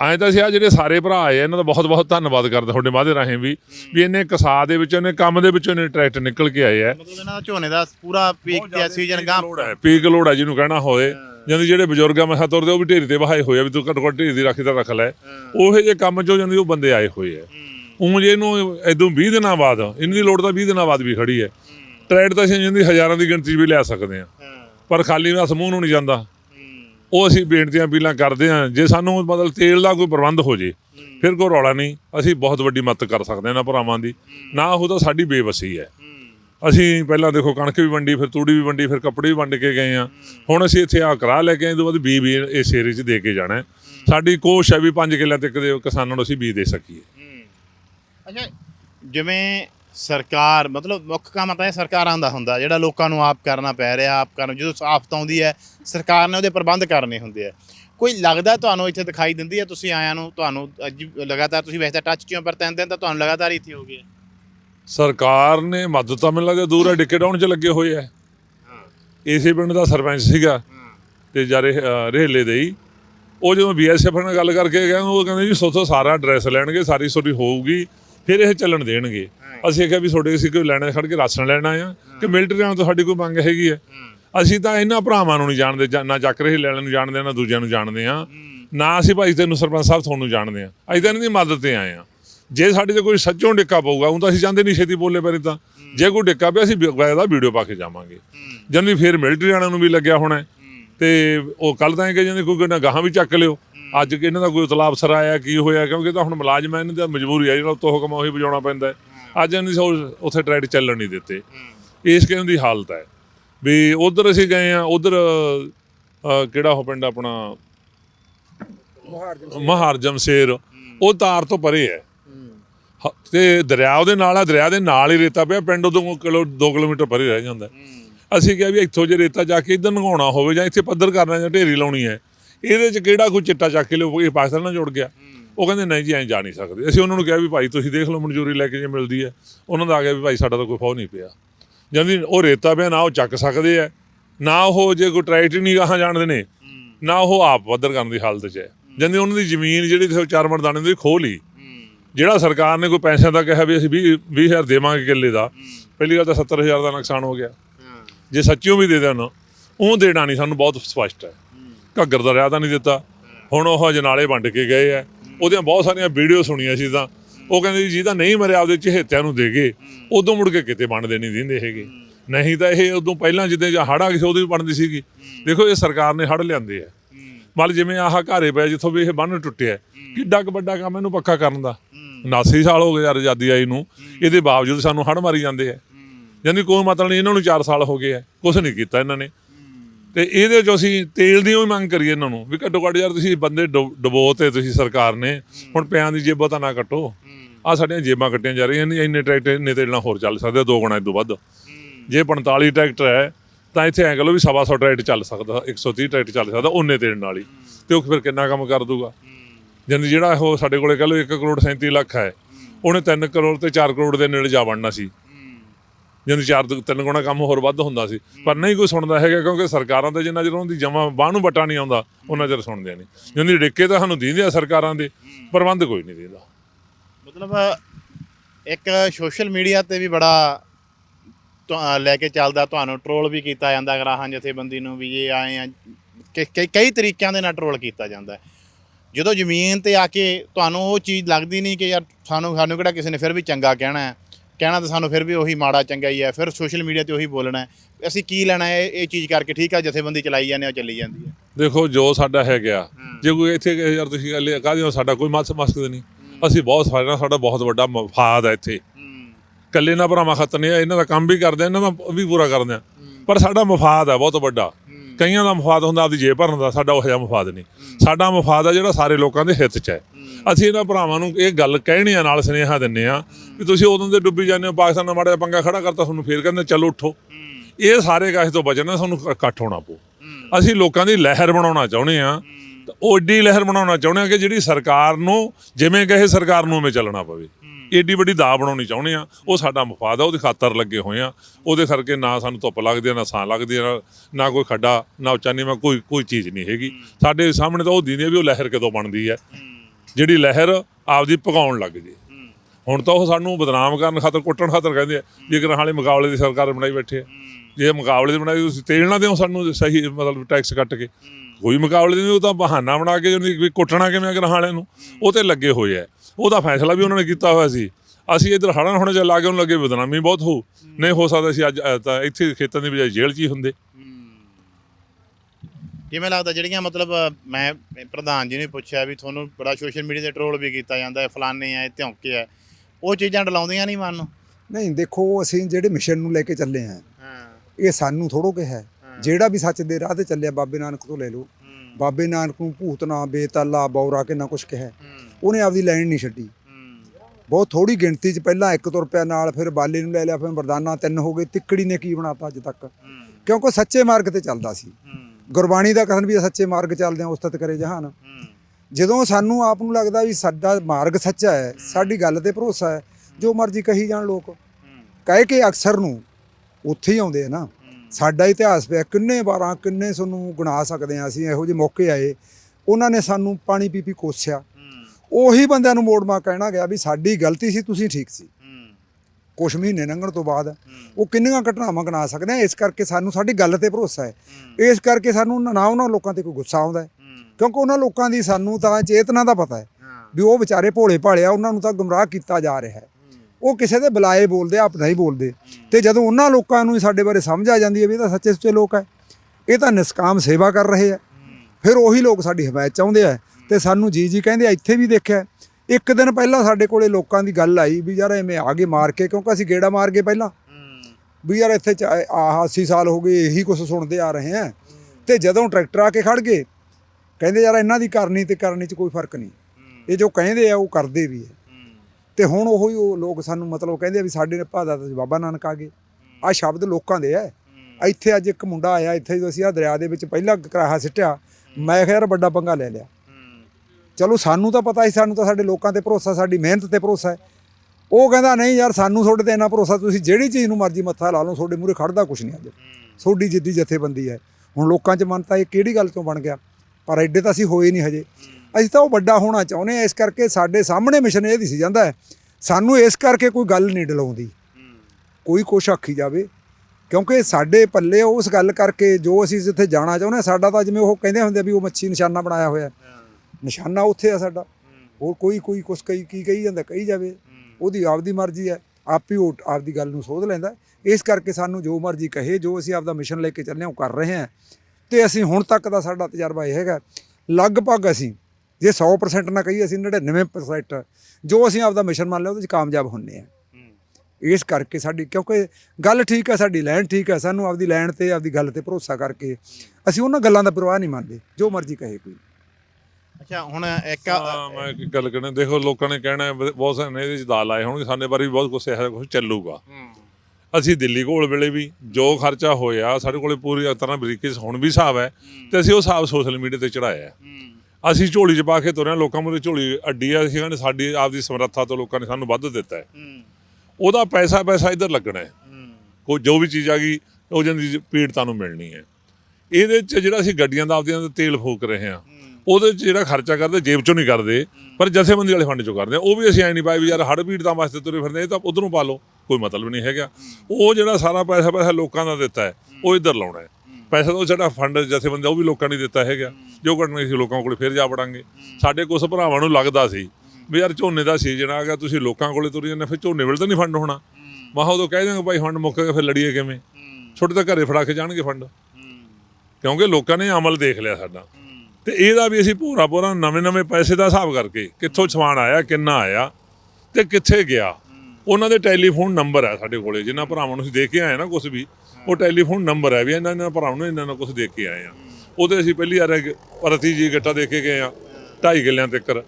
ਐਂ ਤਾਂ ਅਸੀਂ ਆ ਜਿਹੜੇ ਸਾਰੇ ਭਰਾ ਆਏ ਆ, ਇਹਨਾਂ ਦਾ ਬਹੁਤ ਬਹੁਤ ਧੰਨਵਾਦ ਕਰਦੇ ਤੁਹਾਡੇ ਮਾਦੇ ਰਾਹੀਂ ਵੀ ਵੀ ਇਹਨੇ ਕਿਸਾ ਦੇ ਵਿੱਚੋਂ ਇਹਨੇ ਕੰਮ ਦੇ ਵਿੱਚੋਂ ਇਹਨੇ ਟਰੈਕਟਰ ਨਿਕਲ ਕੇ ਆਏ ਆ। ਮਤਲਬ ਇਹਨਾਂ ਦਾ ਝੋਨੇ ਦਾ ਪੂਰਾ ਪੀਕ ਤੇ ਸੀਜ਼ਨ ਗਾਂ ਲੋੜ ਹੈ। ਪੀਕ ਲੋੜ ਹੈ ਜਿਹਨੂੰ ਕਹਿਣਾ ਹੋਏ ਜਾਂਦੀ ਜਿਹੜੇ ਬਜ਼ੁਰਗਾਂ ਮਸਾ ਤੁਰਦੇ ਉਹ ਵੀ ਢੇਰੀ ਤੇ ਵਹਾਏ ਹੋਏ ਆ ਵੀ ਤੂੰ ਘੱਟੋ ਘੱਟ ਢੇਰੀ ਦੀ ਰਾਖੀ ਤਾਂ ਰੱਖ ਲੈ। ਉਹੇ ਜੇ ਕੰਮ ਚੋਂ ਜਾਂਦੀ ਉਹ ਬੰਦੇ ਆਏ ਹੋਏ ਆ। ਉਹ ਜੇ ਇਹਨੂੰ ਇਦੋਂ 20 ਦਿਨਾਂ ਬਾਅਦ ਇਹਨਾਂ ਦੀ ਲੋੜ ਤਾਂ 20 ਦਿਨਾਂ ਬਾਅਦ ਵੀ ਖੜੀ ਹੈ। ਟਰੈਡ ਤਾਂ ਅਸੀਂ ਜਾਂਦੀ ਹਜ਼ਾਰਾਂ ਦੀ ਗਿਣਤੀ 'ਚ ਵੀ ਲਿਆ ਸਕਦੇ ਆ ਪਰ ਖਾਲੀ ਨਾਲ ਸਮੂਹ ਨੂੰ ਨਹੀਂ ਜਾਂਦਾ। ਉਹ ਅਸੀਂ ਬੇਨਤੀਆਂ ਅਪੀਲਾਂ ਕਰਦੇ ਆ ਜੇ ਸਾਨੂੰ ਮਤਲਬ ਤੇਲ ਦਾ ਕੋਈ ਪ੍ਰਬੰਧ ਹੋ ਜੇ ਫਿਰ ਕੋਈ ਰੌਲਾ ਨਹੀਂ ਅਸੀਂ ਬਹੁਤ ਵੱਡੀ ਮਦਦ ਕਰ ਸਕਦੇ ਹਾਂ ਇਹਨਾਂ ਭਰਾਵਾਂ ਦੀ। ਨਾ ਉਹ ਤਾਂ ਸਾਡੀ ਬੇਵਸੀ ਹੈ। ਅਸੀਂ ਪਹਿਲਾਂ ਦੇਖੋ ਕਣਕ ਵੀ ਵੰਡੀ ਫਿਰ ਤੂੜੀ ਵੀ ਵੰਡੀ ਫਿਰ ਕੱਪੜੇ ਵੀ ਵੰਡ ਕੇ ਗਏ ਆ ਹੁਣ ਅਸੀਂ ਇੱਥੇ ਆ ਕਰਾ ਲੈ ਕੇ ਆਏ ਤੋਂ ਬਾਅਦ ਬੀ ਵੀ ਇਸ ਏਰੀਏ 'ਚ ਦੇ ਕੇ ਜਾਣਾ ਹੈ। ਸਾਡੀ ਕੋਸ਼ਿਸ਼ ਹੈ ਵੀ 5 ਕਿੱਲਿਆਂ ਤੱਕ ਦੇ ਕਿਸਾਨਾਂ ਨੂੰ ਅਸੀਂ ਬੀਜ ਦੇ ਸਕੀਏ। ਅੱਛਾ ਜਿਵੇਂ ਸਰਕਾਰ ਮਤਲਬ ਮੁੱਖ ਕੰਮ ਤਾਂ ਇਹ ਸਰਕਾਰਾਂ ਦਾ ਹੁੰਦਾ ਜਿਹੜਾ ਲੋਕਾਂ ਨੂੰ ਆਪ ਕਰਨਾ ਪੈ ਰਿਹਾ ਆਪ ਕਰਨ ਜਦੋਂ ਆਫਤ ਆਉਂਦੀ ਹੈ ਸਰਕਾਰ ਨੇ ਉਹਦੇ ਪ੍ਰਬੰਧ ਕਰਨੇ ਹੁੰਦੇ ਆ। ਕੋਈ ਲੱਗਦਾ ਤੁਹਾਨੂੰ ਇੱਥੇ ਦਿਖਾਈ ਦਿੰਦੀ ਹੈ ਤੁਸੀਂ ਆਇਆਂ ਨੂੰ ਤੁਹਾਨੂੰ ਅੱਜ ਲਗਾਤਾਰ ਤੁਸੀਂ ਵੈਸੇ ਤਾਂ ਟੱਚ ਕਿਉਂ ਪਰ ਤਿੰਨ ਦਿਨ ਤਾਂ ਤੁਹਾਨੂੰ ਲਗਾਤਾਰ ਇੱਥੇ ਹੋ ਗਏ ਸਰਕਾਰ ਨੇ ਮਦਦ ਤਾਂ ਮੈਨੂੰ ਲੱਗਦਾ ਦੂਰ ਹੈ ਡਿੱਕੇ ਡਾਉਣ 'ਚ ਲੱਗੇ ਹੋਏ ਆ। ਇਸੇ ਪਿੰਡ ਦਾ ਸਰਪੰਚ ਸੀਗਾ ਤੇ ਜਾਰੇ ਰੇਲੇ ਦੇ ਹੀ। ਉਹ ਜਦੋਂ ਬੀਐਸਐਫ ਨਾਲ ਗੱਲ ਕਰਕੇ ਗਏ ਉਹ ਕਹਿੰਦੇ ਜੀ ਸੋਥੋ ਸਾਰਾ ਐਡਰੈਸ ਲੈਣਗੇ ਸਾਰੀ ਸੋਰੀ ਹੋਊਗੀ। ਫਿਰ ਇਹ ਚੱਲਣ ਦੇਣਗੇ। ਅਸੀਂ ਕਿਹਾ ਵੀ ਤੁਹਾਡੇ ਅਸੀਂ ਕੋਈ ਲੈਣਾ ਖੜ ਕੇ ਰਾਸ਼ਨ ਲੈਣਾ ਆ ਕਿ ਮਿਲਟਰੀਆਂ ਤੋਂ ਸਾਡੀ ਕੋਈ ਮੰਗ ਹੈਗੀ ਹੈ? ਅਸੀਂ ਤਾਂ ਇਹਨਾਂ ਭਰਾਵਾਂ ਨੂੰ ਨਹੀਂ ਜਾਣਦੇ ਨਾ ਚੱਕ ਰਹੇ ਲੈਣ ਨੂੰ ਜਾਣਦੇ ਨਾ ਦੂਜਿਆਂ ਨੂੰ ਜਾਣਦੇ ਆ ਨਾ ਅਸੀਂ ਭਾਈ ਤੈਨੂੰ ਸਰਪੰਚ ਸਾਹਿਬ ਤੁਹਾਨੂੰ ਜਾਣਦੇ ਆ ਅਸੀਂ ਤਾਂ ਇਹਨਾਂ ਦੀ ਮਦਦ ਤੇ ਆਏ ਆ ਜੇ ਸਾਡੇ ਤੇ ਕੋਈ ਸੱਚੋਂ ਡਿੱਕਾ ਪਊਗਾ ਉਹ ਤਾਂ ਅਸੀਂ ਚਾਹੁੰਦੇ ਨਹੀਂ ਛੇਤੀ ਬੋਲੇ ਪਰੇ ਤਾਂ। ਜੇ ਕੋਈ ਡਿੱਕਾ ਪਿਆ ਅਸੀਂ ਬਕਾਇਦਾ ਵੀਡੀਓ ਪਾ ਕੇ ਜਾਵਾਂਗੇ। ਜੰਦੀ ਫਿਰ ਮਿਲਟਰੀ ਵਾਲਿਆਂ ਨੂੰ ਵੀ ਲੱਗਿਆ ਹੋਣਾ। ਤੇ ਉਹ ਕੱਲ ਤਾਂ ਇਹ ਕਿ ਜਾਂਦੇ ਕੋਈ ਕਹਿੰਦਾ ਗਾਹਾਂ ਵੀ ਚੱਕ ਲਿਓ। ਅੱਜ ਕਿ ਇਹਨਾਂ ਦਾ ਕੋਈ ਉਤਲਾ ਅਫਸਰ ਆਇਆ ਕੀ ਹੋਇਆ? ਕਿਉਂਕਿ ਇਹ ਤਾਂ ਹੁਣ ਮੁਲਾਜ਼ਮ ਹੈ ਇਹਨਾਂ ਦੀ ਮਜਬੂਰੀ ਹੈ ਜਿਹੜਾ ਉੱਤੋਂ ਹੁਕਮ ਉਹੀ ਵਜਾਉਣਾ ਪੈਂਦਾ ਹੈ। ਅੱਜ ਇਹਨਾਂ ਦੀ ਸੋ- ਉੱਥੇ ਟਰੈਡ ਚੱਲਣ ਨਹੀਂ ਦਿੱਤੇ। ਇਸ ਕਿਸਮ ਦੀ ਹਾਲਤ ਹੈ? ਵੀ ਉਧਰ ਅਸੀਂ ਗਏ ਆ ਉਧਰ ਕਿਹੜਾ ਉਹ ਪਿੰਡ ਆਪਣਾ? ਮਹਾਰਜਮ ਸ਼ੇਰ ਉਹ ਤਾਰ ਤੋਂ ਪਰੇ ਹੈ। ਹ- ਤੇ ਦਰਿਆ ਉਹਦੇ ਨਾਲ ਆ ਦਰਿਆ ਦੇ ਨਾਲ ਹੀ ਰੇਤਾ ਪਿਆ ਪਿੰਡ ਉਦੋਂ ਕਿਲੋ 2 ਕਿਲੋਮੀਟਰ ਪਰੇ ਰਹਿ ਜਾਂਦਾ ਅਸੀਂ ਕਿਹਾ ਵੀ ਇੱਥੋਂ ਜੇ ਰੇਤਾ ਜਾ ਕੇ ਇੱਧਰ ਨਗਾਉਣਾ ਹੋਵੇ ਜਾਂ ਇੱਥੇ ਪੱਧਰ ਕਰਨਾ ਜਾਂ ਢੇਰੀ ਲਾਉਣੀ ਹੈ ਇਹਦੇ 'ਚ ਕਿਹੜਾ ਕੋਈ ਚਿੱਟਾ ਚੱਕ ਕੇ ਲਿਓ ਇਹ ਪਾਕਿਸਤਾਨ ਨਾਲ ਜੁੜ ਗਿਆ। ਉਹ ਕਹਿੰਦੇ ਨਹੀਂ ਜੀ ਐਂ ਜਾ ਨਹੀਂ ਸਕਦੇ। ਅਸੀਂ ਉਹਨਾਂ ਨੂੰ ਕਿਹਾ ਵੀ ਭਾਈ ਤੁਸੀਂ ਦੇਖ ਲਓ ਮਨਜ਼ੂਰੀ ਲੈ ਕੇ ਜੇ ਮਿਲਦੀ ਹੈ। ਉਹਨਾਂ ਦਾ ਆ ਗਿਆ ਵੀ ਭਾਈ ਸਾਡਾ ਤਾਂ ਕੋਈ ਫੌ ਨਹੀਂ ਪਿਆ। ਜਾਂਦੀ ਉਹ ਰੇਤਾ ਪਿਆ ਨਾ ਉਹ ਚੱਕ ਸਕਦੇ ਆ ਨਾ ਉਹ ਜੇ ਕੋਈ ਟਰੈਕਟ ਹੀ ਨਹੀਂ ਗਾਹਾਂ ਜਾਣਦੇ ਨੇ ਨਾ ਉਹ ਆਪ ਪੱਧਰ ਕਰਨ ਦੀ ਹਾਲਤ 'ਚ ਹੈ। ਜਾਂਦੀ ਉਹਨਾਂ ਦੀ ਜ਼ਮੀਨ ਜਿਹੜੀ ਚਾਰ ਮਰਦਾਨੇ ਦੀ ਖੋਹ ਲਈ। ਜਿਹੜਾ ਸਰਕਾਰ ਨੇ ਕੋਈ ਪੈਸਿਆਂ ਦਾ ਕਿਹਾ ਵੀ ਅਸੀਂ 20 20000 ਦੇਵਾਂਗੇ ਕਿੱਲੇ ਦਾ ਪਹਿਲੀ ਗੱਲ ਤਾਂ 70000 ਦਾ ਨੁਕਸਾਨ ਹੋ ਗਿਆ। ਜੇ ਸੱਚਿਓ ਵੀ ਦੇ ਦੇਣ ਉਹ ਦੇਣਾ ਨਹੀਂ ਸਾਨੂੰ ਬਹੁਤ ਸਪਸ਼ਟ ਹੈ। ਘੱਗਰ ਦਾ ਰਿਆ ਤਾਂ ਨਹੀਂ ਦਿੱਤਾ। ਹੁਣ ਉਹ ਜਨਾਲੇ ਵੰਡ ਕੇ ਗਏ ਆ। ਉਹਦੀਆਂ ਬਹੁਤ ਸਾਰੀਆਂ ਵੀਡੀਓ ਸੁਣੀਆਂ ਸੀ ਤਾਂ। ਉਹ ਕਹਿੰਦੇ ਜੀ, ਜਿਹਦਾ ਨਹੀਂ ਮਰਿਆ ਆਪਦੇ ਚਹੇਤਿਆਂ ਨੂੰ ਦੇ ਗਏ। ਉਦੋਂ ਮੁੜ ਕੇ ਕਿਤੇ ਬਣਦੇ ਨਹੀਂ ਦਿੰਦੇ ਹੈਗੇ। ਨਹੀਂ ਤਾਂ ਇਹ ਉਦੋਂ ਪਹਿਲਾਂ ਜਿੱਦਾਂ ਹੜ੍ਹ ਆ ਗਈ ਸੀ ਉਦੋਂ ਵੀ ਬਣਦੀ ਸੀਗੀ। ਦੇਖੋ, ਇਹ ਸਰਕਾਰ ਨੇ ਹੜ੍ਹ ਲਿਆਂਦੇ ਆ। ਮਤਲਬ ਜਿਵੇਂ ਆਹ ਘਾਰੇ ਪਿਆ, ਜਿੱਥੋਂ ਵੀ ਇਹ ਬੰਨ ਟੁੱਟਿਆ, ਕਿੱਡਾ ਕੁ ਵੱਡਾ ਕੰਮ ਇਹਨੂੰ ਪੱਕਾ ਕਰਨ ਦਾ। 79 ਸਾਲ ਹੋ ਗਏ ਯਾਰ ਆਜ਼ਾਦੀ ਆਈ ਨੂੰ। ਇਹਦੇ ਬਾਵਜੂਦ ਸਾਨੂੰ ਹੜ੍ਹ ਮਾਰੀ ਜਾਂਦੇ ਆ। ਯਾਨੀ ਕੋਈ ਮਤਲਬ ਨਹੀਂ, ਇਹਨਾਂ ਨੂੰ 4 ਸਾਲ ਹੋ ਗਏ ਆ। ਕੁਝ ਨਹੀਂ ਕੀਤਾ ਇਹਨਾਂ ਨੇ। ਤੇ ਇਹਦੇ ਚ ਅਸੀਂ ਤੇਲ ਦੀ ਵੀ ਮੰਗ ਕਰੀਏ ਇਹਨਾਂ ਨੂੰ ਵੀ ਘੱਟੋ ਘੱਟ ਯਾਰ ਤੁਸੀਂ ਬੰਦੇ ਡੁ- ਡੁਬੋ ਤੇ ਤੁਸੀਂ ਸਰਕਾਰ ਨੇ ਹੁਣ ਪਿਆਂ ਦੀ ਜੇਬਾਂ ਤਾਂ ਨਾ ਕੱਟੋ। ਆ ਸਾਡੀਆਂ ਜੇਬਾਂ ਕੱਟੀਆਂ ਜਾ ਰਹੀਆਂ ਨੇ ਇੰਨੇ ਟਰੈਕਟਰ ਇੰਨੇ ਤੇਲ ਨਾਲ ਹੋਰ ਚੱਲ ਸਕਦੇ ਦੋ ਗੁਣਾ ਇਸ ਤੋਂ ਵੱਧ। ਜੇ 45 ਟਰੈਕਟਰ ਹੈ ਤਾਂ ਇੱਥੇ ਐਂ ਕਹ ਲਓ ਵੀ ਸਵਾ ਸੌ ਟਰੈਕਟਰ ਚੱਲ ਸਕਦਾ 130 ਟਰੈਕਟਰ ਚੱਲ ਸਕਦਾ ਉਹਨੇ ਤੇਲ ਨਾਲ ਹੀ। ਤੇ ਉਹ ਫਿਰ ਕਿੰਨਾ ਕੰਮ ਕਰ ਦੂਗਾ? ਜਿੰਨ ਜਿਹੜਾ ਉਹ ਸਾਡੇ ਕੋਲੇ ਕਹ ਲਓ 1 ਕਰੋੜ 37 ਲੱਖ ਹੈ ਉਹਨੇ 3 ਕਰੋੜ ਤੇ 4 ਕਰੋੜ ਦੇ ਨੇੜੇ ਜਾ ਵੜਨਾ ਸੀ। ਜਿਹਨੂੰ ਚਾਰ ਤੋਂ ਤਿੰਨ ਗੁਣਾ ਕੰਮ ਹੋਰ ਵੱਧ ਹੁੰਦਾ ਸੀ। ਪਰ ਨਹੀਂ ਕੋਈ ਸੁਣਦਾ ਹੈਗਾ ਕਿਉਂਕਿ ਸਰਕਾਰਾਂ ਦੇ ਜਿੰਨਾ ਚਿਰ ਉਹਦੀ ਦੀ ਜਮਾ ਬਾਹ ਨੂੰ ਬੱਟਾ ਨਹੀਂ ਆਉਂਦਾ, ਉਹਨਾਂ ਚਿਰ ਸੁਣਦੇ ਨਹੀਂ। ਜਿੰਨੀ ਡਿੱਕੇ ਤਾਂ ਸਾਨੂੰ ਦੀਂਦੇ ਆ ਸਰਕਾਰਾਂ ਦੇ, ਪ੍ਰਬੰਧ ਕੋਈ ਨਹੀਂ ਦਿੰਦਾ। ਮਤਲਬ ਇੱਕ ਸੋਸ਼ਲ ਮੀਡੀਆ ਤੇ ਵੀ ਬੜਾ ਤੁਹਾ- ਲੈ ਕੇ ਚੱਲਦਾ, ਤੁਹਾਨੂੰ ਟ੍ਰੋਲ ਵੀ ਕੀਤਾ ਜਾਂਦਾ ਗਰਾਹਾਂ ਜਥੇਬੰਦੀ ਨੂੰ ਵੀ ਇਹ ਆਏ ਆ। ਕਈ ਕਈ ਤਰੀਕਿਆਂ ਦੇ ਨਾਲ ਟ੍ਰੋਲ ਕੀਤਾ ਜਾਂਦਾ ਜਦੋਂ ਜ਼ਮੀਨ ਤੇ ਆ ਕੇ ਤੁਹਾਨੂੰ ਉਹ ਚੀਜ਼ ਲੱਗਦੀ ਨਹੀਂ ਕਿ ਯਾਰ ਸਾਨੂੰ ਸਾਨੂੰ ਕਿਹੜਾ ਕਿਸੇ ਨੇ ਫਿਰ ਵੀ ਚੰਗਾ ਕਹਿਣਾ ਹੈ। ਕਹਿਣਾ ਤਾਂ ਸਾਨੂੰ ਫਿਰ ਵੀ ਉਹੀ ਮਾੜਾ ਚੰਗਾ ਹੀ ਹੈ ਫਿਰ ਸੋਸ਼ਲ ਮੀਡੀਆ ਤੇ ਉਹੀ ਬੋਲਣਾ ਹੈ। ਅਸੀਂ ਕੀ ਲੈਣਾ ਹੈ ਇਹ ਇਹ ਚੀਜ਼ ਕਰਕੇ ਠੀਕ ਆ ਜਥੇਬੰਦੀ ਚਲਾਈ ਜਾਂਦੇ ਆ ਉਹ ਚੱਲੀ ਜਾਂਦੀ ਹੈ। ਦੇਖੋ ਜੋ ਸਾਡਾ ਹੈ। ਗਿਆ ਜੇ ਕੋਈ ਇੱਥੇ ਯਾਰ ਤੁਸੀਂ ਗੱਲ ਕਾਹਦੀ ਸਾਡਾ ਕੋਈ ਮਸ ਮਕਸਦ ਨਹੀਂ। ਅਸੀਂ ਬਹੁਤ ਸਾਡਾ ਸਾਡਾ ਬਹੁਤ ਵੱਡਾ ਮਫਾਦ ਹੈ ਇੱਥੇ। ਇਕੱਲੇ ਨਾ ਭਰਾਵਾਂ ਖਤਰ ਨਹੀਂ ਹੈ, ਇਹਨਾਂ ਦਾ ਕੰਮ ਵੀ ਕਰਦੇ ਆ ਇਹਨਾਂ ਦਾ ਵੀ ਪੂਰਾ ਕਰਦੇ ਆ। ਪਰ ਸਾਡਾ ਮਫਾਦ ਹੈ ਬਹੁਤ ਵੱਡਾ। ਕਈਆਂ ਦਾ ਮਫਾਦ ਹੁੰਦਾ ਆਪਦੀ ਜੇਬ ਭਰਨ ਦਾ ਸਾਡਾ ਉਹ ਜਿਹਾ ਮਫਾਦ ਨਹੀਂ। ਸਾਡਾ ਮਫਾਦ ਹੈ ਜਿਹੜਾ ਸਾਰੇ ਲੋਕਾਂ ਦੇ ਹਿੱਤ 'ਚ ਹੈ। ਅਸੀਂ ਇਹਨਾਂ ਭਰਾਵਾਂ ਨੂੰ ਇਹ ਗੱਲ ਕਹਿਣੀ ਆ ਨਾਲ ਸੁਨੇਹਾ ਦਿੰਨੇ ਆ ਵੀ ਤੁਸੀਂ ਉਦੋਂ ਦੇ ਡੁੱਬੀ ਜਾਂਦੇ ਹੋ ਪਾਕਿਸਤਾਨ ਨਾਲ ਮਾੜਾ ਪੰਗਾ ਖੜਾ ਕਰਤਾ ਤੁਹਾਨੂੰ ਫੇਰ ਕਹਿੰਦੇ ਚਲੋ ਉੱਠੋ। ਇਹ ਸਾਰੇ ਕਾਹੇ ਤੋਂ ਬਚਣਾ ਸਾਨੂੰ ਇਕੱਠ ਹੋਣਾ ਪਊ। ਅਸੀਂ ਲੋਕਾਂ ਦੀ ਲਹਿਰ ਬਣਾਉਣਾ ਚਾਹੁੰਦੇ ਆ। ਏਡੀ ਲਹਿਰ ਬਣਾਉਣਾ ਚਾਹੁੰਦੇ ਆ ਕਿ ਜਿਹੜੀ ਸਰਕਾਰ ਨੂੰ ਜਿਵੇਂ ਕਹੇ ਸਰਕਾਰ ਨੂੰ ਉਵੇਂ ਚੱਲਣਾ ਪਵੇ। ਏਡੀ ਵੱਡੀ ਦਾ ਬਣਾਉਣੀ ਚਾਹੁੰਦੇ ਆ। ਉਹ ਸਾਡਾ ਮਫਾਦ ਆ ਉਹਦੀ ਖਾਤਰ ਲੱਗੇ ਹੋਏ ਆ। ਉਹਦੇ ਕਰਕੇ ਨਾ ਸਾਨੂੰ ਧੁੱਪ ਲੱਗਦੀ ਆ ਨਾ ਸਾਂ ਲੱਗਦੀ ਆ ਨਾ- ਕੋਈ ਖੱਡਾ ਨਾ ਉੱਚਾ ਨੀਵਾਂ ਕੋਈ ਕੋਈ ਚੀਜ਼ ਨਹੀਂ ਹੈਗੀ। ਸਾਡੇ ਸਾਹਮਣੇ ਤਾਂ ਉਹ ਦਿੰਦੀ ਆ ਵੀ ਉਹ ਲਹਿਰ ਕਦੋਂ ਬਣਦੀ ਹੈ। ਜਿਹੜੀ ਲਹਿਰ ਆਪਦੀ ਭਗਾਉਣ ਲੱਗ ਜੇ। ਹੁਣ ਤਾਂ ਉਹ ਸਾਨੂੰ ਬਦਨਾਮ ਕਰਨ ਖਾਤਰ ਕੁੱਟਣ ਖਾਤਰ ਕਹਿੰਦੇ ਆ ਜੇਕਰ ਹਾਲੇ ਮੁਕਾਬਲੇ ਦੀ ਸਰਕਾਰ ਬਣਾਈ ਬੈਠੇ ਆ। ਜੇ ਮੁਕਾਬਲੇ ਦੀ ਬਣਾਈ ਤੁਸੀਂ ਤੇਲ ਨਾ ਦਿਓ ਸਾਨੂੰ ਸਹੀ ਮਤਲਬ ਟੈਕਸ ਕੱਟ ਕੇ। ਕੋਈ ਮੁਕਾਬਲੇ ਨਹੀਂ ਉਹ ਤਾਂ ਬਹਾਨਾ ਬਣਾ ਕੇ ਉਹਨੂੰ ਵੀ ਕੁੱਟਣਾ ਕਿਵੇਂ ਅਗਰ ਹਾਲੇ ਨੂੰ। ਉਹ ਤੇ ਲੱਗੇ ਹੋਏ ਆ। ਉਹਦਾ ਫੈਸਲਾ ਵੀ ਉਹਨਾਂ ਨੇ ਕੀਤਾ ਹੋਇਆ ਸੀ। ਅਸੀਂ ਇਧਰ ਹੜਨ ਹੁਣ ਜੇ ਲਾ ਕੇ ਉਹਨੂੰ ਲੱਗੇ ਬਦਨਾਮੀ ਬਹੁਤ ਹੋ। ਨਹੀਂ ਹੋ ਸਕਦਾ ਸੀ ਅੱਜ ਤਾਂ ਇੱਥੇ ਖੇਤਾਂ ਦੀ ਬਜਾਏ ਜੇਲ੍ਹ 'ਚ ਹੀ ਹੁੰਦੇ। ਕਿਵੇਂ ਲੱਗਦਾ ਜਿਹੜੀਆਂ ਮਤਲਬ ਮੈਂ ਪ੍ਰਧਾਨ ਜੀ ਨੇ ਪੁੱਛਿਆ ਵੀ ਤੁਹਾਨੂੰ ਬੜਾ ਸੋਸ਼ਲ ਮੀਡੀਆ ਤੇ ਟ੍ਰੋਲ ਵੀ ਕੀਤਾ ਜਾਂਦਾ ਹੈ ਫਲਾਨੇ ਆ ਧੌਂਕੇ ਆ। ਉਹ ਚੀਜ਼ਾਂ ਡਲਾਉਂਦੀਆਂ ਨਹੀਂ ਮਨ ਨੂੰ? ਨਹੀਂ ਦੇਖੋ ਅਸੀਂ ਜਿਹੜੇ ਮਿਸ਼ਨ ਨੂੰ ਲੈ ਕੇ ਚੱਲੇ ਆਂ ਹਾਂ। ਇਹ ਸਾਨੂੰ ਥੋੜੋ ਕਿ ਹੈ। ਜਿਹੜਾ ਵੀ ਸੱਚ ਦੇ ਰਾਹ ਤੇ ਚੱਲਿਆ ਬਾਬੇ ਨਾਨਕ ਤੋਂ ਲੈ ਲਓ। ਬਾਬੇ ਨਾਨਕ ਨੂੰ ਭੂਤਨਾ ਬੇਤਾਲਾ ਬੌਰਾ ਕਿੰਨਾ ਕੁਛ ਕਿਹਾ। ਉਹਨੇ ਆਪਦੀ ਲਾਈਨ ਨਹੀਂ ਛੱਡੀ। ਬਹੁਤ ਥੋੜੀ ਗਿਣਤੀ 'ਚ ਪਹਿਲਾਂ ਇੱਕ ਤੁਰ ਪਿਆ ਨਾਲ ਫਿਰ ਬਾਲੇ ਨੂੰ ਲੈ ਲਿਆ ਫਿਰ ਵਰਦਾਨਾ ਤਿੰਨ ਹੋ ਗਏ। ਤਿੱਕੜੀ ਨੇ ਕੀ ਬਣਾਤਾ ਅੱਜ ਤੱਕ? ਕਿਉਂਕਿ ਸੱਚੇ ਮਾਰਗ ਤੇ ਚੱਲਦਾ ਸੀ। ਗੁਰਬਾਣੀ ਦਾ ਕਥਨ ਵੀ ਸੱਚੇ ਮਾਰਗ ਚੱਲਦੇ ਆ ਉਸਤਤ ਕਰੇ ਜਹਾਨ। ਜਦੋਂ ਸਾਨੂੰ ਆਪ ਨੂੰ ਲੱਗਦਾ ਵੀ ਸਾਡਾ ਮਾਰਗ ਸੱਚਾ ਹੈ ਸਾਡੀ ਗੱਲ ਤੇ ਭਰੋਸਾ ਹੈ ਜੋ ਮਰਜ਼ੀ ਕਹੀ ਜਾਣ ਲੋਕ। ਕਹਿ ਕੇ ਅਕਸਰ ਨੂੰ ਉੱਥੇ ਹੀ ਆਉਂਦੇ ਆ ਨਾ। ਸਾਡਾ ਇਤਿਹਾਸ ਪਿਆ ਕਿੰਨੇ ਵਾਰਾਂ ਕਿੰਨੇ ਸਾਨੂੰ ਗੁਣਾ ਸਕਦੇ ਆ ਅਸੀਂ ਇਹੋ ਜਿਹੇ ਮੌਕੇ ਆਏ। ਉਹਨਾਂ ਨੇ ਸਾਨੂੰ ਪਾਣੀ ਪੀ ਪੀ ਕੋਸਿਆ ਉਹੀ ਬੰਦਿਆਂ ਨੂੰ ਮੋੜਮਾ ਕਹਿਣਾ ਗਿਆ ਵੀ ਸਾਡੀ ਗਲਤੀ ਸੀ ਤੁਸੀਂ ਠੀਕ ਸੀ। ਕੁਛ ਮਹੀਨੇ ਲੰਘਣ ਤੋਂ ਬਾਅਦ ਉਹ ਕਿੰਨੀਆਂ ਘਟਨਾਵਾਂ ਗਣਾ ਸਕਦੇ ਆ ਇਸ ਕਰਕੇ ਸਾਨੂੰ ਸਾਡੀ ਗੱਲ ਤੇ ਭਰੋਸਾ ਹੈ। ਇਸ ਕਰਕੇ ਸਾਨੂੰ ਨਾ ਉਹਨਾਂ ਲੋਕਾਂ ਤੇ ਕੋਈ ਗੁੱਸਾ ਆਉਂਦਾ ਹੈ। ਕਿਉਂਕਿ ਉਹਨਾਂ ਲੋਕਾਂ ਦੀ ਸਾਨੂੰ ਤਾਂ ਚੇਤਨਾ ਦਾ ਪਤਾ ਹੈ ਵੀ ਉਹ ਵਿਚਾਰੇ ਭੋਲੇ ਭਾਲਿਆ ਉਹਨਾਂ ਨੂੰ ਤਾਂ ਗੁੰਮਰਾਹ ਕੀਤਾ ਜਾ ਰਿਹਾ ਹੈ। ਉਹ ਕਿਸੇ ਦੇ ਬੁਲਾਏ ਬੋਲਦੇ ਆਪਣਾ ਹੀ ਬੋਲਦੇ। ਤੇ ਜਦੋਂ ਉਹਨਾਂ ਲੋਕਾਂ ਨੂੰ ਸਾਡੇ ਬਾਰੇ ਸਮਝ ਆ ਜਾਂਦੀ ਹੈ ਵੀ ਇਹ ਤਾਂ ਸੱਚੇ ਸੁੱਚੇ ਲੋਕ ਹੈ ਇਹ ਤਾਂ ਨਿਸਕਾਮ ਸੇਵਾ ਕਰ ਰਹੇ ਆ। ਫਿਰ ਉਹੀ ਲੋਕ ਸਾਡੀ ਹਮਾਇਤ ਚਾਹੁੰਦੇ ਆ। ਤੇ ਸਾਨੂੰ ਜੀ ਜੀ ਕਹਿੰਦੇ ਇੱਥੇ ਵੀ ਦੇਖਿਆ, ਇੱਕ ਦਿਨ ਪਹਿਲਾਂ ਸਾਡੇ ਕੋਲੇ ਲੋਕਾਂ ਦੀ ਗੱਲ ਆਈ ਵੀ ਯਾਰ ਐਵੇਂ ਆ ਗਏ ਮਾਰ ਕੇ, ਕਿਉਂਕਿ ਅਸੀਂ ਗੇੜਾ ਮਾਰ ਗਏ ਪਹਿਲਾਂ। ਵੀ ਯਾਰ ਇੱਥੇ ਚ- ਆਹ 80 ਸਾਲ ਹੋ ਗਏ, ਇਹੀ ਕੁਝ ਸੁਣਦੇ ਆ ਰਹੇ ਆ। ਤੇ ਜਦੋਂ ਟਰੈਕਟਰ ਆ ਕੇ ਖੜ ਗਏ, ਕਹਿੰਦੇ ਯਾਰ ਇਹਨਾਂ ਦੀ ਕਰਨੀ ਤੇ ਕਰਨੀ 'ਚ ਕੋਈ ਫ਼ਰਕ ਨਹੀਂ। ਇਹ ਜੋ ਕਹਿੰਦੇ ਆ, ਉਹ ਕਰਦੇ ਵੀ ਹੈ ਤੇ ਹੁਣ ਉਹੀ ਉਹ ਲੋਕ ਸਾਨੂੰ ਮਤਲਬ ਕਹਿੰਦੇ ਆ ਵੀ ਸਾਡੇ ਨੇ ਭਾਦਾ ਤੇ ਬਾਬਾ ਨਾਨਕ ਆ ਗਏ। ਆ ਸ਼ਬਦ ਲੋਕਾਂ ਦੇ ਆ। ਇੱਥੇ ਅੱਜ ਇੱਕ ਮੁੰਡਾ ਆਇਆ ਇੱਥੇ ਜਦੋਂ ਅਸੀਂ ਆ ਦਰਿਆ ਦੇ ਵਿੱਚ ਪਹਿਲਾ ਕਰਾਹਾ ਸਿੱਟਿਆ ਮੈਂ ਕਿਹਾ ਯਾਰ ਵੱਡਾ ਪੰਗਾ ਲੈ ਲਿਆ। ਚਲੋ ਸਾਨੂੰ ਤਾਂ ਪਤਾ ਸੀ ਸਾਨੂੰ ਤਾਂ ਸਾਡੇ ਲੋਕਾਂ ਤੇ ਭਰੋਸਾ ਸਾਡੀ ਮਿਹਨਤ ਤੇ ਭਰੋਸਾ ਹੈ। ਉਹ ਕਹਿੰਦਾ ਨਹੀਂ ਯਾਰ ਸਾਨੂੰ ਤੁਹਾਡੇ ਤੇ ਇੰਨਾ ਭਰੋਸਾ ਤੁਸੀਂ ਜਿਹੜੀ ਚੀਜ਼ ਨੂੰ ਮਰਜ਼ੀ ਮੱਥਾ ਲਾ ਲਓ ਤੁਹਾਡੇ ਮੂਰੇ ਖੜਦਾ ਕੁਛ ਨਹੀਂ ਅੱਜ। ਤੁਹਾਡੀ ਜਿੱਦੀ ਜਥੇਬੰਦੀ ਹੈ। ਹੁਣ ਲੋਕਾਂ 'ਚ ਮਨ ਤਾਂ ਇਹ ਕਿਹੜੀ ਗੱਲ ਤੋਂ ਬਣ ਗਿਆ? ਪਰ ਐਡੇ ਤਾਂ ਅਸੀਂ ਹੋਏ ਨਹੀਂ ਹਜੇ। ਅਸੀਂ ਤਾਂ ਉਹ ਵੱਡਾ ਹੋਣਾ ਚਾਹੁੰਦੇ ਆ ਇਸ ਕਰਕੇ ਸਾਡੇ ਸਾਹਮਣੇ ਮਿਸ਼ਨ ਇਹ ਦਿਸੀ ਜਾਂਦਾ ਹੈ। ਸਾਨੂੰ ਇਸ ਕਰਕੇ ਕੋਈ ਗੱਲ ਨਹੀਂ ਡਲਾਉਂਦੀ। ਕੋਈ ਕੁਛ ਆਖੀ ਜਾਵੇ। ਕਿਉਂਕਿ ਸਾਡੇ ਪੱਲੇ ਉਸ ਗੱਲ ਕਰਕੇ ਜੋ ਅਸੀਂ ਜਿੱਥੇ ਜਾਣਾ ਚਾਹੁੰਦੇ ਸਾਡਾ ਤਾਂ ਜਿਵੇਂ ਉਹ ਕਹਿੰਦੇ ਹੁੰਦੇ ਵੀ ਉਹ ਮੱਛੀ ਨਿਸ਼ਾਨਾ ਬਣਾਇਆ ਹੋਇਆ ਨਿਸ਼ਾਨਾ ਉੱਥੇ ਆ ਸਾਡਾ। ਹੋਰ ਕੋਈ ਕੋਈ ਕੁਛ ਕਈ ਕੀ ਕਹੀ ਜਾਂਦਾ ਕਹੀ ਜਾਵੇ। ਉਹਦੀ ਆਪਦੀ ਮਰਜ਼ੀ ਹੈ। ਆਪ ਹੀ ਉਹ ਆਪਦੀ ਗੱਲ ਨੂੰ ਸੋਧ ਲੈਂਦਾ ਇਸ ਕਰਕੇ ਸਾਨੂੰ ਜੋ ਮਰਜ਼ੀ ਕਹੇ ਜੋ ਅਸੀਂ ਆਪਦਾ ਮਿਸ਼ਨ ਲੈ ਕੇ ਚੱਲੇ ਉਹ ਕਰ ਰਹੇ ਹਾਂ। ਤੇ ਅਸੀਂ ਹੁਣ ਤੱਕ ਦਾ ਸਾਡਾ ਤਜਰਬਾ ਇਹ ਹੈਗਾ। ਲਗਭਗ ਅਸੀਂ ਜੇ 100% ਨਾ ਕਹੀਏ ਅਸੀਂ 99% ਜੋ ਅਸੀਂ ਆਪਦਾ ਮਿਸ਼ਨ ਮੰਨ ਲਿਆ ਉਹਦੇ ਵਿੱਚ ਕਾਮਯਾਬ ਹੁੰਨੇ ਆ। ਇਸ ਕਰਕੇ ਸਾਡੀ ਕਿਉਂਕਿ ਗੱਲ ਠੀਕ ਹੈ ਸਾਡੀ ਲਾਈਨ ਠੀਕ ਹੈ ਸਾਨੂੰ ਆਪਦੀ ਲਾਈਨ ਤੇ ਆਪਦੀ ਗੱਲ ਤੇ ਭਰੋਸਾ ਕਰਕੇ ਅਸੀਂ ਉਹਨਾਂ ਗੱਲਾਂ ਦਾ ਪ੍ਰਵਾਹ ਨਹੀਂ ਮੰਨਦੇ ਜੋ ਮਰਜ਼ੀ ਕਹੇ ਕੋਈ। ਅੱਛਾ ਹੁਣ ਇੱਕ ਹਾਂ, ਮੈਂ ਇੱਕ ਗੱਲ ਕਰਨਾ ਦੇਖੋ ਲੋਕਾਂ ਨੇ ਕਹਿਣਾ ਹੈ, ਬਹੁਤ ਸਾਰੇ ਨੇ ਇਹਦੇ ਚ ਦਾਲ ਆਏ ਹੋਣਗੇ ਸਾਡੇ ਬਾਰੇ ਵੀ ਬਹੁਤ ਕੁਛ ਇਹੋ ਕੁਝ ਚੱਲੂਗਾ। ਅਸੀਂ ਦਿੱਲੀ ਘੋਲ ਵੇਲੇ ਵੀ ਜੋ ਖਰਚਾ ਹੋਇਆ ਸਾਡੇ ਕੋਲੇ ਪੂਰੀ ਤਰ੍ਹਾਂ ਬਰੀਕੀ ਚ ਹੁਣ ਵੀ ਹਿਸਾਬ ਹੈ ਤੇ ਅਸੀਂ ਉਹ ਹਿਸਾਬ ਸੋਸ਼ਲ ਮੀਡੀਆ ਤੇ ਚੜਾਇਆ ਅਸੀਂ ਝੋਲੀ ਚ ਪਾ ਕੇ ਤੁਰਿਆ ਲੋਕਾਂ ਮੂਹਰੇ ਝੋਲੀ ਅੱਡੀ ਆ ਅਸੀਂ ਕਹਿੰਦੇ ਸਾਡੀ ਆਪਦੀ ਸਮਰੱਥਾ ਤੋਂ ਲੋਕਾਂ ਨੇ ਸਾਨੂੰ ਵੱਧ ਦਿੱਤਾ ਹੈ। ਉਹਦਾ ਪੈਸਾ ਪੈਸਾ ਇੱਧਰ ਲੱਗਣਾ ਹੈ। ਕੋਈ ਜੋ ਵੀ ਚੀਜ਼ ਆ ਗਈ ਉਹ ਜੰਦੀ ਪੀੜਤਾਂ ਨੂੰ ਮਿਲਣੀ ਹੈ। ਇਹਦੇ ਚ ਜਿਹੜਾ ਅਸੀਂ ਗੱਡੀਆਂ ਦਾ ਆਪਦੀਆਂ ਦਾ ਤੇਲ ਫੂਕ ਰਹੇ ਹਾਂ ਉਹਦੇ ਚ ਜਿਹੜਾ ਖਰਚਾ ਕਰਦੇ ਜੇਬ ਚੋਂ ਨਹੀਂ ਕਰਦੇ ਪਰ ਜਥੇਬੰਦੀ ਵਾਲੇ ਫੰਡ ਚੋਂ ਕਰਦੇ ਉਹ ਵੀ ਅਸੀਂ ਐ ਨਹੀਂ ਪਾਏ ਵੀ ਯਾਰ ਹੜ ਪੀੜਤਾਂ ਵਾਸਤੇ ਤੁਰੇ ਫਿਰਦੇ ਇਹ ਤਾਂ ਉਧਰੋਂ ਪਾ ਲਓ ਕੋਈ ਮਤਲਬ ਨਹੀਂ ਹੈਗਾ। ਉਹ ਜਿਹੜਾ ਸਾਰਾ ਪੈਸਾ ਪੈਸਾ ਲੋਕਾਂ ਦਾ ਦਿੱਤਾ ਹੈ ਉਹ ਇੱਧਰ ਲਾਉਣਾ ਹੈ। ਪੈਸਾ ਤਾਂ ਉਹ ਜਿਹੜਾ ਫੰਡ ਜਥੇਬੰਦੀ ਉਹ ਵੀ ਲੋਕਾਂ ਨੇ ਦਿੱਤਾ ਹੈਗਾ। ਜੋ ਘਟਨਾ ਸੀ, ਲੋਕਾਂ ਕੋਲ ਫਿਰ ਜਾ ਵੜਾਂਗੇ। ਸਾਡੇ ਕੁਝ ਭਰਾਵਾਂ ਨੂੰ ਲੱਗਦਾ ਸੀ ਵੀ ਯਾਰ ਝੋਨੇ ਦਾ ਸੀਜ਼ਨ ਆ ਗਿਆ, ਤੁਸੀਂ ਲੋਕਾਂ ਕੋਲੇ ਤੁਰ ਜਾਂਦੇ ਫਿਰ ਝੋਨੇ ਵੇਲੇ ਤਾਂ ਨਹੀਂ ਫੰਡ ਹੋਣਾ। ਮਹਾ ਉਦੋਂ ਕਹਿ ਦਿਆਂਗੇ, ਭਾਈ ਫੰਡ ਮੁੱਕ ਗਿਆ, ਫਿਰ ਲੜੀਏ ਕਿਵੇਂ? ਛੋਟੇ ਤਾਂ ਘਰੇ ਫੜਾ ਕੇ ਜਾਣਗੇ ਫੰਡ ਕਿਉਂਕਿ ਲੋਕਾਂ ਨੇ ਅਮਲ ਦੇਖ ਲਿਆ ਸਾਡਾ। ਤੇ ਇਹਦਾ ਵੀ ਅਸੀਂ ਪੂਰਾ ਪੂਰਾ ਨਵੇਂ ਨਵੇਂ ਪੈਸੇ ਦਾ ਹਿਸਾਬ ਕਰਕੇ ਕਿੱਥੋਂ ਸਮਾਨ ਆਇਆ, ਕਿੰਨਾ ਆਇਆ ਤੇ ਕਿੱਥੇ ਗਿਆ। ਉਹਨਾਂ ਦੇ ਟੈਲੀਫੋਨ ਨੰਬਰ ਹੈ ਸਾਡੇ ਕੋਲੇ ਜਿਨ੍ਹਾਂ ਭਰਾਵਾਂ ਨੂੰ ਅਸੀਂ ਦੇ ਕੇ ਆਏ ਨਾ ਕੁਝ ਵੀ। ਉਹ ਟੈਲੀਫੋਨ ਨੰਬਰ ਹੈ ਵੀ ਇਹਨਾਂ ਇਹਨਾਂ ਭਰਾਵਾਂ ਨੂੰ ਇਹਨਾਂ ਨੂੰ ਕੁਝ ਦੇ ਕੇ ਆਏ ਆ। ਉਹਦੇ ਅਸੀਂ ਪਹਿਲੀ ਵਾਰ ਇੱਕ ਜੀ ਗੱਟਾ ਦੇ ਕੇ ਗਏ ਆ, ਢਾਈ ਕਿੱਲਿਆਂ ਤੱਕ।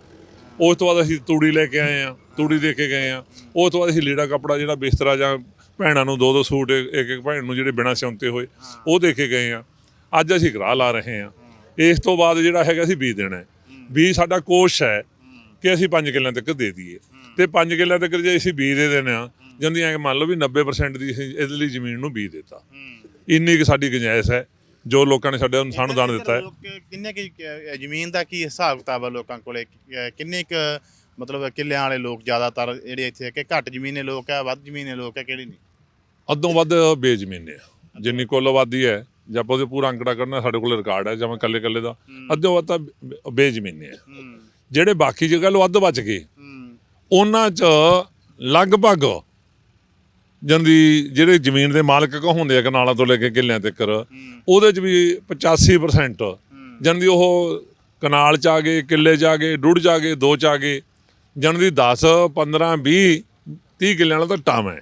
ਉਸ ਤੋਂ ਬਾਅਦ ਅਸੀਂ ਤੂੜੀ ਲੈ ਕੇ ਆਏ ਆ, ਤੂੜੀ ਦੇ ਕੇ ਗਏ ਆ। ਉਸ ਤੋਂ ਬਾਅਦ ਅਸੀਂ ਲੀੜਾ ਕੱਪੜਾ ਜਿਹੜਾ ਬਿਸਤਰਾ ਜਾਂ ਭੈਣਾਂ ਨੂੰ ਦੋ ਦੋ ਸੂਟ, ਇੱਕ ਇੱਕ ਭੈਣ ਨੂੰ ਜਿਹੜੇ ਬਿਨਾਂ ਸਿਉਂਤੇ ਹੋਏ, ਉਹ ਦੇ ਕੇ ਗਏ ਆ। ਅੱਜ ਅਸੀਂ ਗਰਾਹ ਲਾ ਰਹੇ ਆ। ਇਸ ਤੋਂ ਬਾਅਦ ਜਿਹੜਾ ਹੈਗਾ ਅਸੀਂ ਬੀਜ ਦੇਣਾ ਬੀਜ ਸਾਡਾ ਕੋਸ਼ ਹੈ ਕਿ ਅਸੀਂ 5 ਕਿੱਲਿਆਂ ਤੱਕ ਦੇ ਦਈਏ। ਤੇ 5 ਕਿੱਲਿਆਂ ਤੱਕ ਜੇ ਅਸੀਂ ਬੀਜ ਦੇ ਦਿੰਦੇ ਆ ਜਾਂਦੀ ਐ ਮੰਨ ਲਓ ਵੀ 90% ਦੀ ਅਸੀਂ ਇਹਦੇ ਲਈ ਜ਼ਮੀਨ ਨੂੰ ਬੀਜ ਦਿੱਤਾ। ਇੰਨੀ ਕਿ ਸਾਡੀ ਗੁੰਜਾਇਸ਼ ਹੈ ਜੋ ਲੋਕਾਂ ਨੇ ਸਾਡੇ ਸਾਨੂੰ ਦਾਨ ਦਿੱਤਾ ਹੈ। ਕਿੰਨੇ ਕਿ ਜ਼ਮੀਨ ਦਾ ਕੀ ਹਿਸਾਬ ਕਿਤਾਬ ਹੈ ਲੋਕਾਂ ਕੋਲੇ? ਕਿ- ਕਿੰਨੇ ਕ ਮਤਲਬ ਕਿੱਲਿਆਂ ਵਾਲੇ ਲੋਕ ਜ਼ਿਆਦਾਤਰ ਜਿਹੜੇ ਇੱਥੇ ਕਿ ਘੱਟ ਜ਼ਮੀਨੇ ਲੋਕ ਹੈ ਵੱਧ ਜ਼ਮੀਨੇ ਲੋਕ ਹੈ ਕਿਹੜੀ ਨਹੀਂ? ਅੱਧੋਂ ਵੱਧ ਬੇਜ਼ਮੀਨੇ ਆ। ਜਿੰਨੀ ਕੁੱਲ ਆਬਾਦੀ ਹੈ ਜੇ ਆਪਾਂ ਉਹਦੇ ਪੂਰਾ ਅੰਕੜਾ ਕਰਨਾ ਸਾਡੇ ਕੋਲ ਰਿਕਾਰਡ ਹੈ ਜਿਵੇਂ ਕੱਲੇ ਕੱਲੇ ਦਾ ਅੱਧੋਂ ਵੱਧ ਤਾਂ ਬੇਜ਼ਮੀਨੇ ਆ। ਜਿਹੜੇ ਬਾਕੀ ਜਗ੍ਹਾ ਲੋ ਅੱਧ ਬਚ ਗਏ। ਉਹਨਾਂ 'ਚ ਲਗਭਗ ਜੰਦੀ ਜਿਹੜੇ ਜ਼ਮੀਨ ਦੇ ਮਾਲਕ ਕਹਾਉਂਦੇ ਆ ਕਨਾਲਾਂ ਤੋਂ ਲੈ ਕੇ ਕਿੱਲਿਆਂ ਤੱਕ ਉਹਦੇ 'ਚ ਵੀ 85% ਜੰਦੀ ਉਹ ਕਨਾਲ 'ਚ ਆ ਗਏ ਕਿੱਲੇ 'ਚ ਆ ਗਏ ਡੁੱਡ 'ਚ ਆ ਗਏ ਦੋ 'ਚ ਆ ਗਏ ਜੰਦੀ 10 15 20 30 ਕਿੱਲਿਆਂ ਵਾਲਾ ਤਾਂ ਟਾਮ ਹੈ।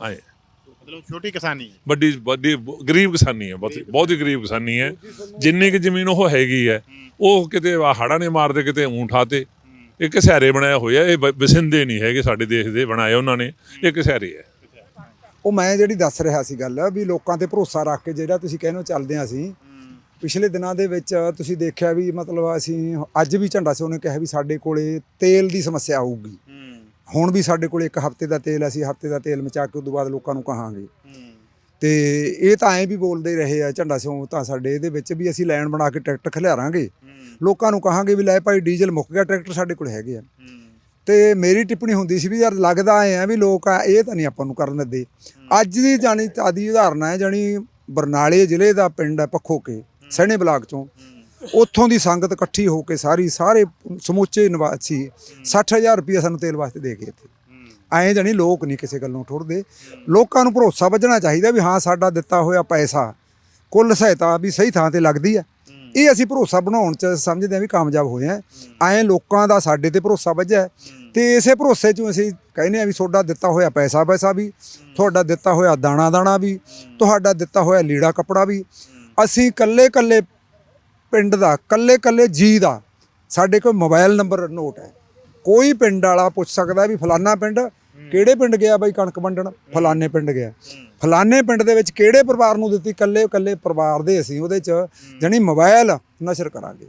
ਆਏ। ਮਤਲਬ ਛੋਟੀ ਕਿਸਾਨੀ ਵੱਡੀ ਵੱਡੀ ਗਰੀਬ ਕਿਸਾਨੀ ਹੈ ਬਹੁਤ ਬਹੁਤ ਹੀ ਗਰੀਬ ਕਿਸਾਨੀ ਹੈ। ਜਿੰਨੀ ਕਿ ਜ਼ਮੀਨ ਉਹ ਹੈਗੀ ਹੈ ਉਹ ਕਿਤੇ ਹਾੜਾ ਨੇ ਮਾਰਦੇ ਕਿਤੇ ਊਂਠਾ ਤੇ ਇਹ ਘਸਿਆਰੇ ਬਣਾਇਆ ਹੋਇਆ ਇਹ ਬ- ਵਸਿੰਦੇ ਨਹੀਂ ਹੈਗੇ ਸਾਡੇ ਦੇਸ਼ ਦੇ ਬਣਾਏ ਉਹਨਾਂ ਨੇ। ਇਹ ਘਸਿਆਰੇ ਹੈ। ਉਹ ਮੈਂ ਜਿਹੜੀ ਦੱਸ ਰਿਹਾ ਸੀ ਗੱਲ ਵੀ ਲੋਕਾਂ ਤੇ ਭਰੋਸਾ ਰੱਖ ਕੇ ਜਿਹੜਾ ਤੁਸੀਂ ਕਹਿੰਦੇ ਹੋ ਚੱਲਦੇ ਹਾਂ ਅਸੀਂ ਪਿਛਲੇ ਦਿਨਾਂ ਦੇ ਵਿੱਚ ਤੁਸੀਂ ਦੇਖਿਆ ਵੀ ਮਤਲਬ ਅਸੀਂ ਅੱਜ ਵੀ ਝੰਡਾ ਸਿੰਘ ਨੇ ਕਿਹਾ ਵੀ ਸਾਡੇ ਕੋਲੇ ਤੇਲ ਦੀ ਸਮੱਸਿਆ ਆਊਗੀ। ਹੁਣ ਵੀ ਸਾਡੇ ਕੋਲੇ ਇੱਕ ਹਫ਼ਤੇ ਦਾ ਤੇਲ ਅਸੀਂ ਹਫ਼ਤੇ ਦਾ ਤੇਲ ਮਚਾ ਕੇ ਉਦੋਂ ਬਾਅਦ ਲੋਕਾਂ ਨੂੰ ਕਹਾਂਗੇ। ਤੇ ਇਹ ਤਾਂ ਐਂ ਵੀ ਬੋਲਦੇ ਰਹੇ ਆ ਝੰਡਾ ਸਿੰਘ ਤਾਂ ਸਾਡੇ ਇਹਦੇ ਵਿੱਚ ਵੀ ਅਸੀਂ ਲਾਈਨ ਬਣਾ ਕੇ ਟਰੈਕਟਰ ਖਿਲਾਰਾਂਗੇ। ਲੋਕਾਂ ਨੂੰ ਕਹਾਂਗੇ ਵੀ ਲੈ ਭਾਈ ਡੀਜ਼ਲ ਮੁੱਕ ਗਿਆ ਟਰੈਕਟਰ ਸਾਡੇ ਕੋਲ ਹੈਗੇ ਆ। ਤੇ ਮੇਰੀ ਟਿੱਪਣੀ ਹੁੰਦੀ ਸੀ ਵੀ ਯਾਰ ਲੱਗਦਾ ਐ ਵੀ ਲੋਕ ਆ ਇਹ ਤਾਂ ਨਹੀਂ ਆਪਾਂ ਨੂੰ ਕਰਨ ਦਿੰਦੇ। ਅੱਜ ਦੀ ਜਾਣੀ ਤਾਦੀ ਉਦਾਹਰਨ ਹੈ ਜਾਣੀ ਬਰਨਾਲੇ ਜ਼ਿਲ੍ਹੇ ਦਾ ਪਿੰਡ ਹੈ ਪੱਖੋਕੇ ਸਹਿਣੇ ਬਲਾਕ ਚੋਂ। ਉੱਥੋਂ ਦੀ ਸੰਗਤ ਇਕੱਠੀ ਹੋ ਕੇ ਸਾਰੀ ਸਾਰੇ ਸਮੁੱਚੇ ਨਿਵਾਸੀ 60000 ਰੁਪਏ ਸਾਨੂੰ ਤੇਲ ਵਾਸਤੇ ਦੇ ਗਏ ਇੱਥੇ। ਐਂ ਜਾਣੀ ਲੋਕ ਨਹੀਂ ਕਿਸੇ ਗੱਲੋਂ ਠੁਰਦੇ ਲੋਕਾਂ ਨੂੰ ਭਰੋਸਾ ਵੱਜਣਾ ਚਾਹੀਦਾ ਵੀ ਹਾਂ ਸਾਡਾ ਦਿੱਤਾ ਹੋਇਆ ਪੈਸਾ ਕੁੱਲ ਸਹਾਇਤਾ ਵੀ ਸਹੀ ਥਾਂ ਤੇ ਲੱਗਦੀ ਆ ਇਹ ਅਸੀਂ ਭਰੋਸਾ ਬਣਾਉਣ ਚ ਸਮਝਦੇ ਆ ਵੀ ਕਾਮਯਾਬ ਹੋਏ ਆ ਐਂ ਲੋਕਾਂ ਦਾ ਸਾਡੇ ਤੇ ਭਰੋਸਾ ਵੱਜਿਆ। ਹੈ ਤੇ ਇਸੇ ਭਰੋਸੇ ਚੋਂ ਅਸੀਂ ਕਹਿੰਦੇ ਆ ਵੀ ਤੁਹਾਡਾ ਦਿੱਤਾ ਹੋਇਆ ਪੈਸਾ ਪੈਸਾ ਵੀ, ਤੁਹਾਡਾ ਦਿੱਤਾ ਹੋਇਆ ਦਾਣਾ ਦਾਣਾ ਵੀ, ਤੁਹਾਡਾ ਦਿੱਤਾ ਹੋਇਆ ਲੀੜਾ ਕੱਪੜਾ ਵੀ। ਅਸੀਂ ਕੱਲੇ ਕੱਲੇ ਪਿੰਡ ਦਾ ਕੱਲੇ ਕੱਲੇ ਜੀ ਦਾ ਸਾਡੇ ਕੋਲ ਮੋਬਾਈਲ ਨੰਬਰ ਨੋਟ ਹੈ। ਕੋਈ ਪਿੰਡ ਵਾਲਾ ਪੁੱਛ ਸਕਦਾ ਵੀ ਫਲਾਨਾ ਪਿੰਡ ਕਿਹੜੇ ਪਿੰਡ ਗਿਆ ਬਾਈ ਕਣਕ ਵੰਡਣ? ਫਲਾਨੇ ਪਿੰਡ ਗਿਆ। ਫਲਾਨੇ ਪਿੰਡ ਦੇ ਵਿੱਚ ਕਿਹੜੇ ਪਰਿਵਾਰ ਨੂੰ ਦਿੱਤੀ? ਕੱਲੇ ਕੱਲੇ ਪਰਿਵਾਰ ਦੇ ਅਸੀਂ, ਉਹਦੇ ਚ ਜਣੀ ਮੋਬਾਈਲ ਨਸ਼ਰ ਕਰਾਂਗੇ।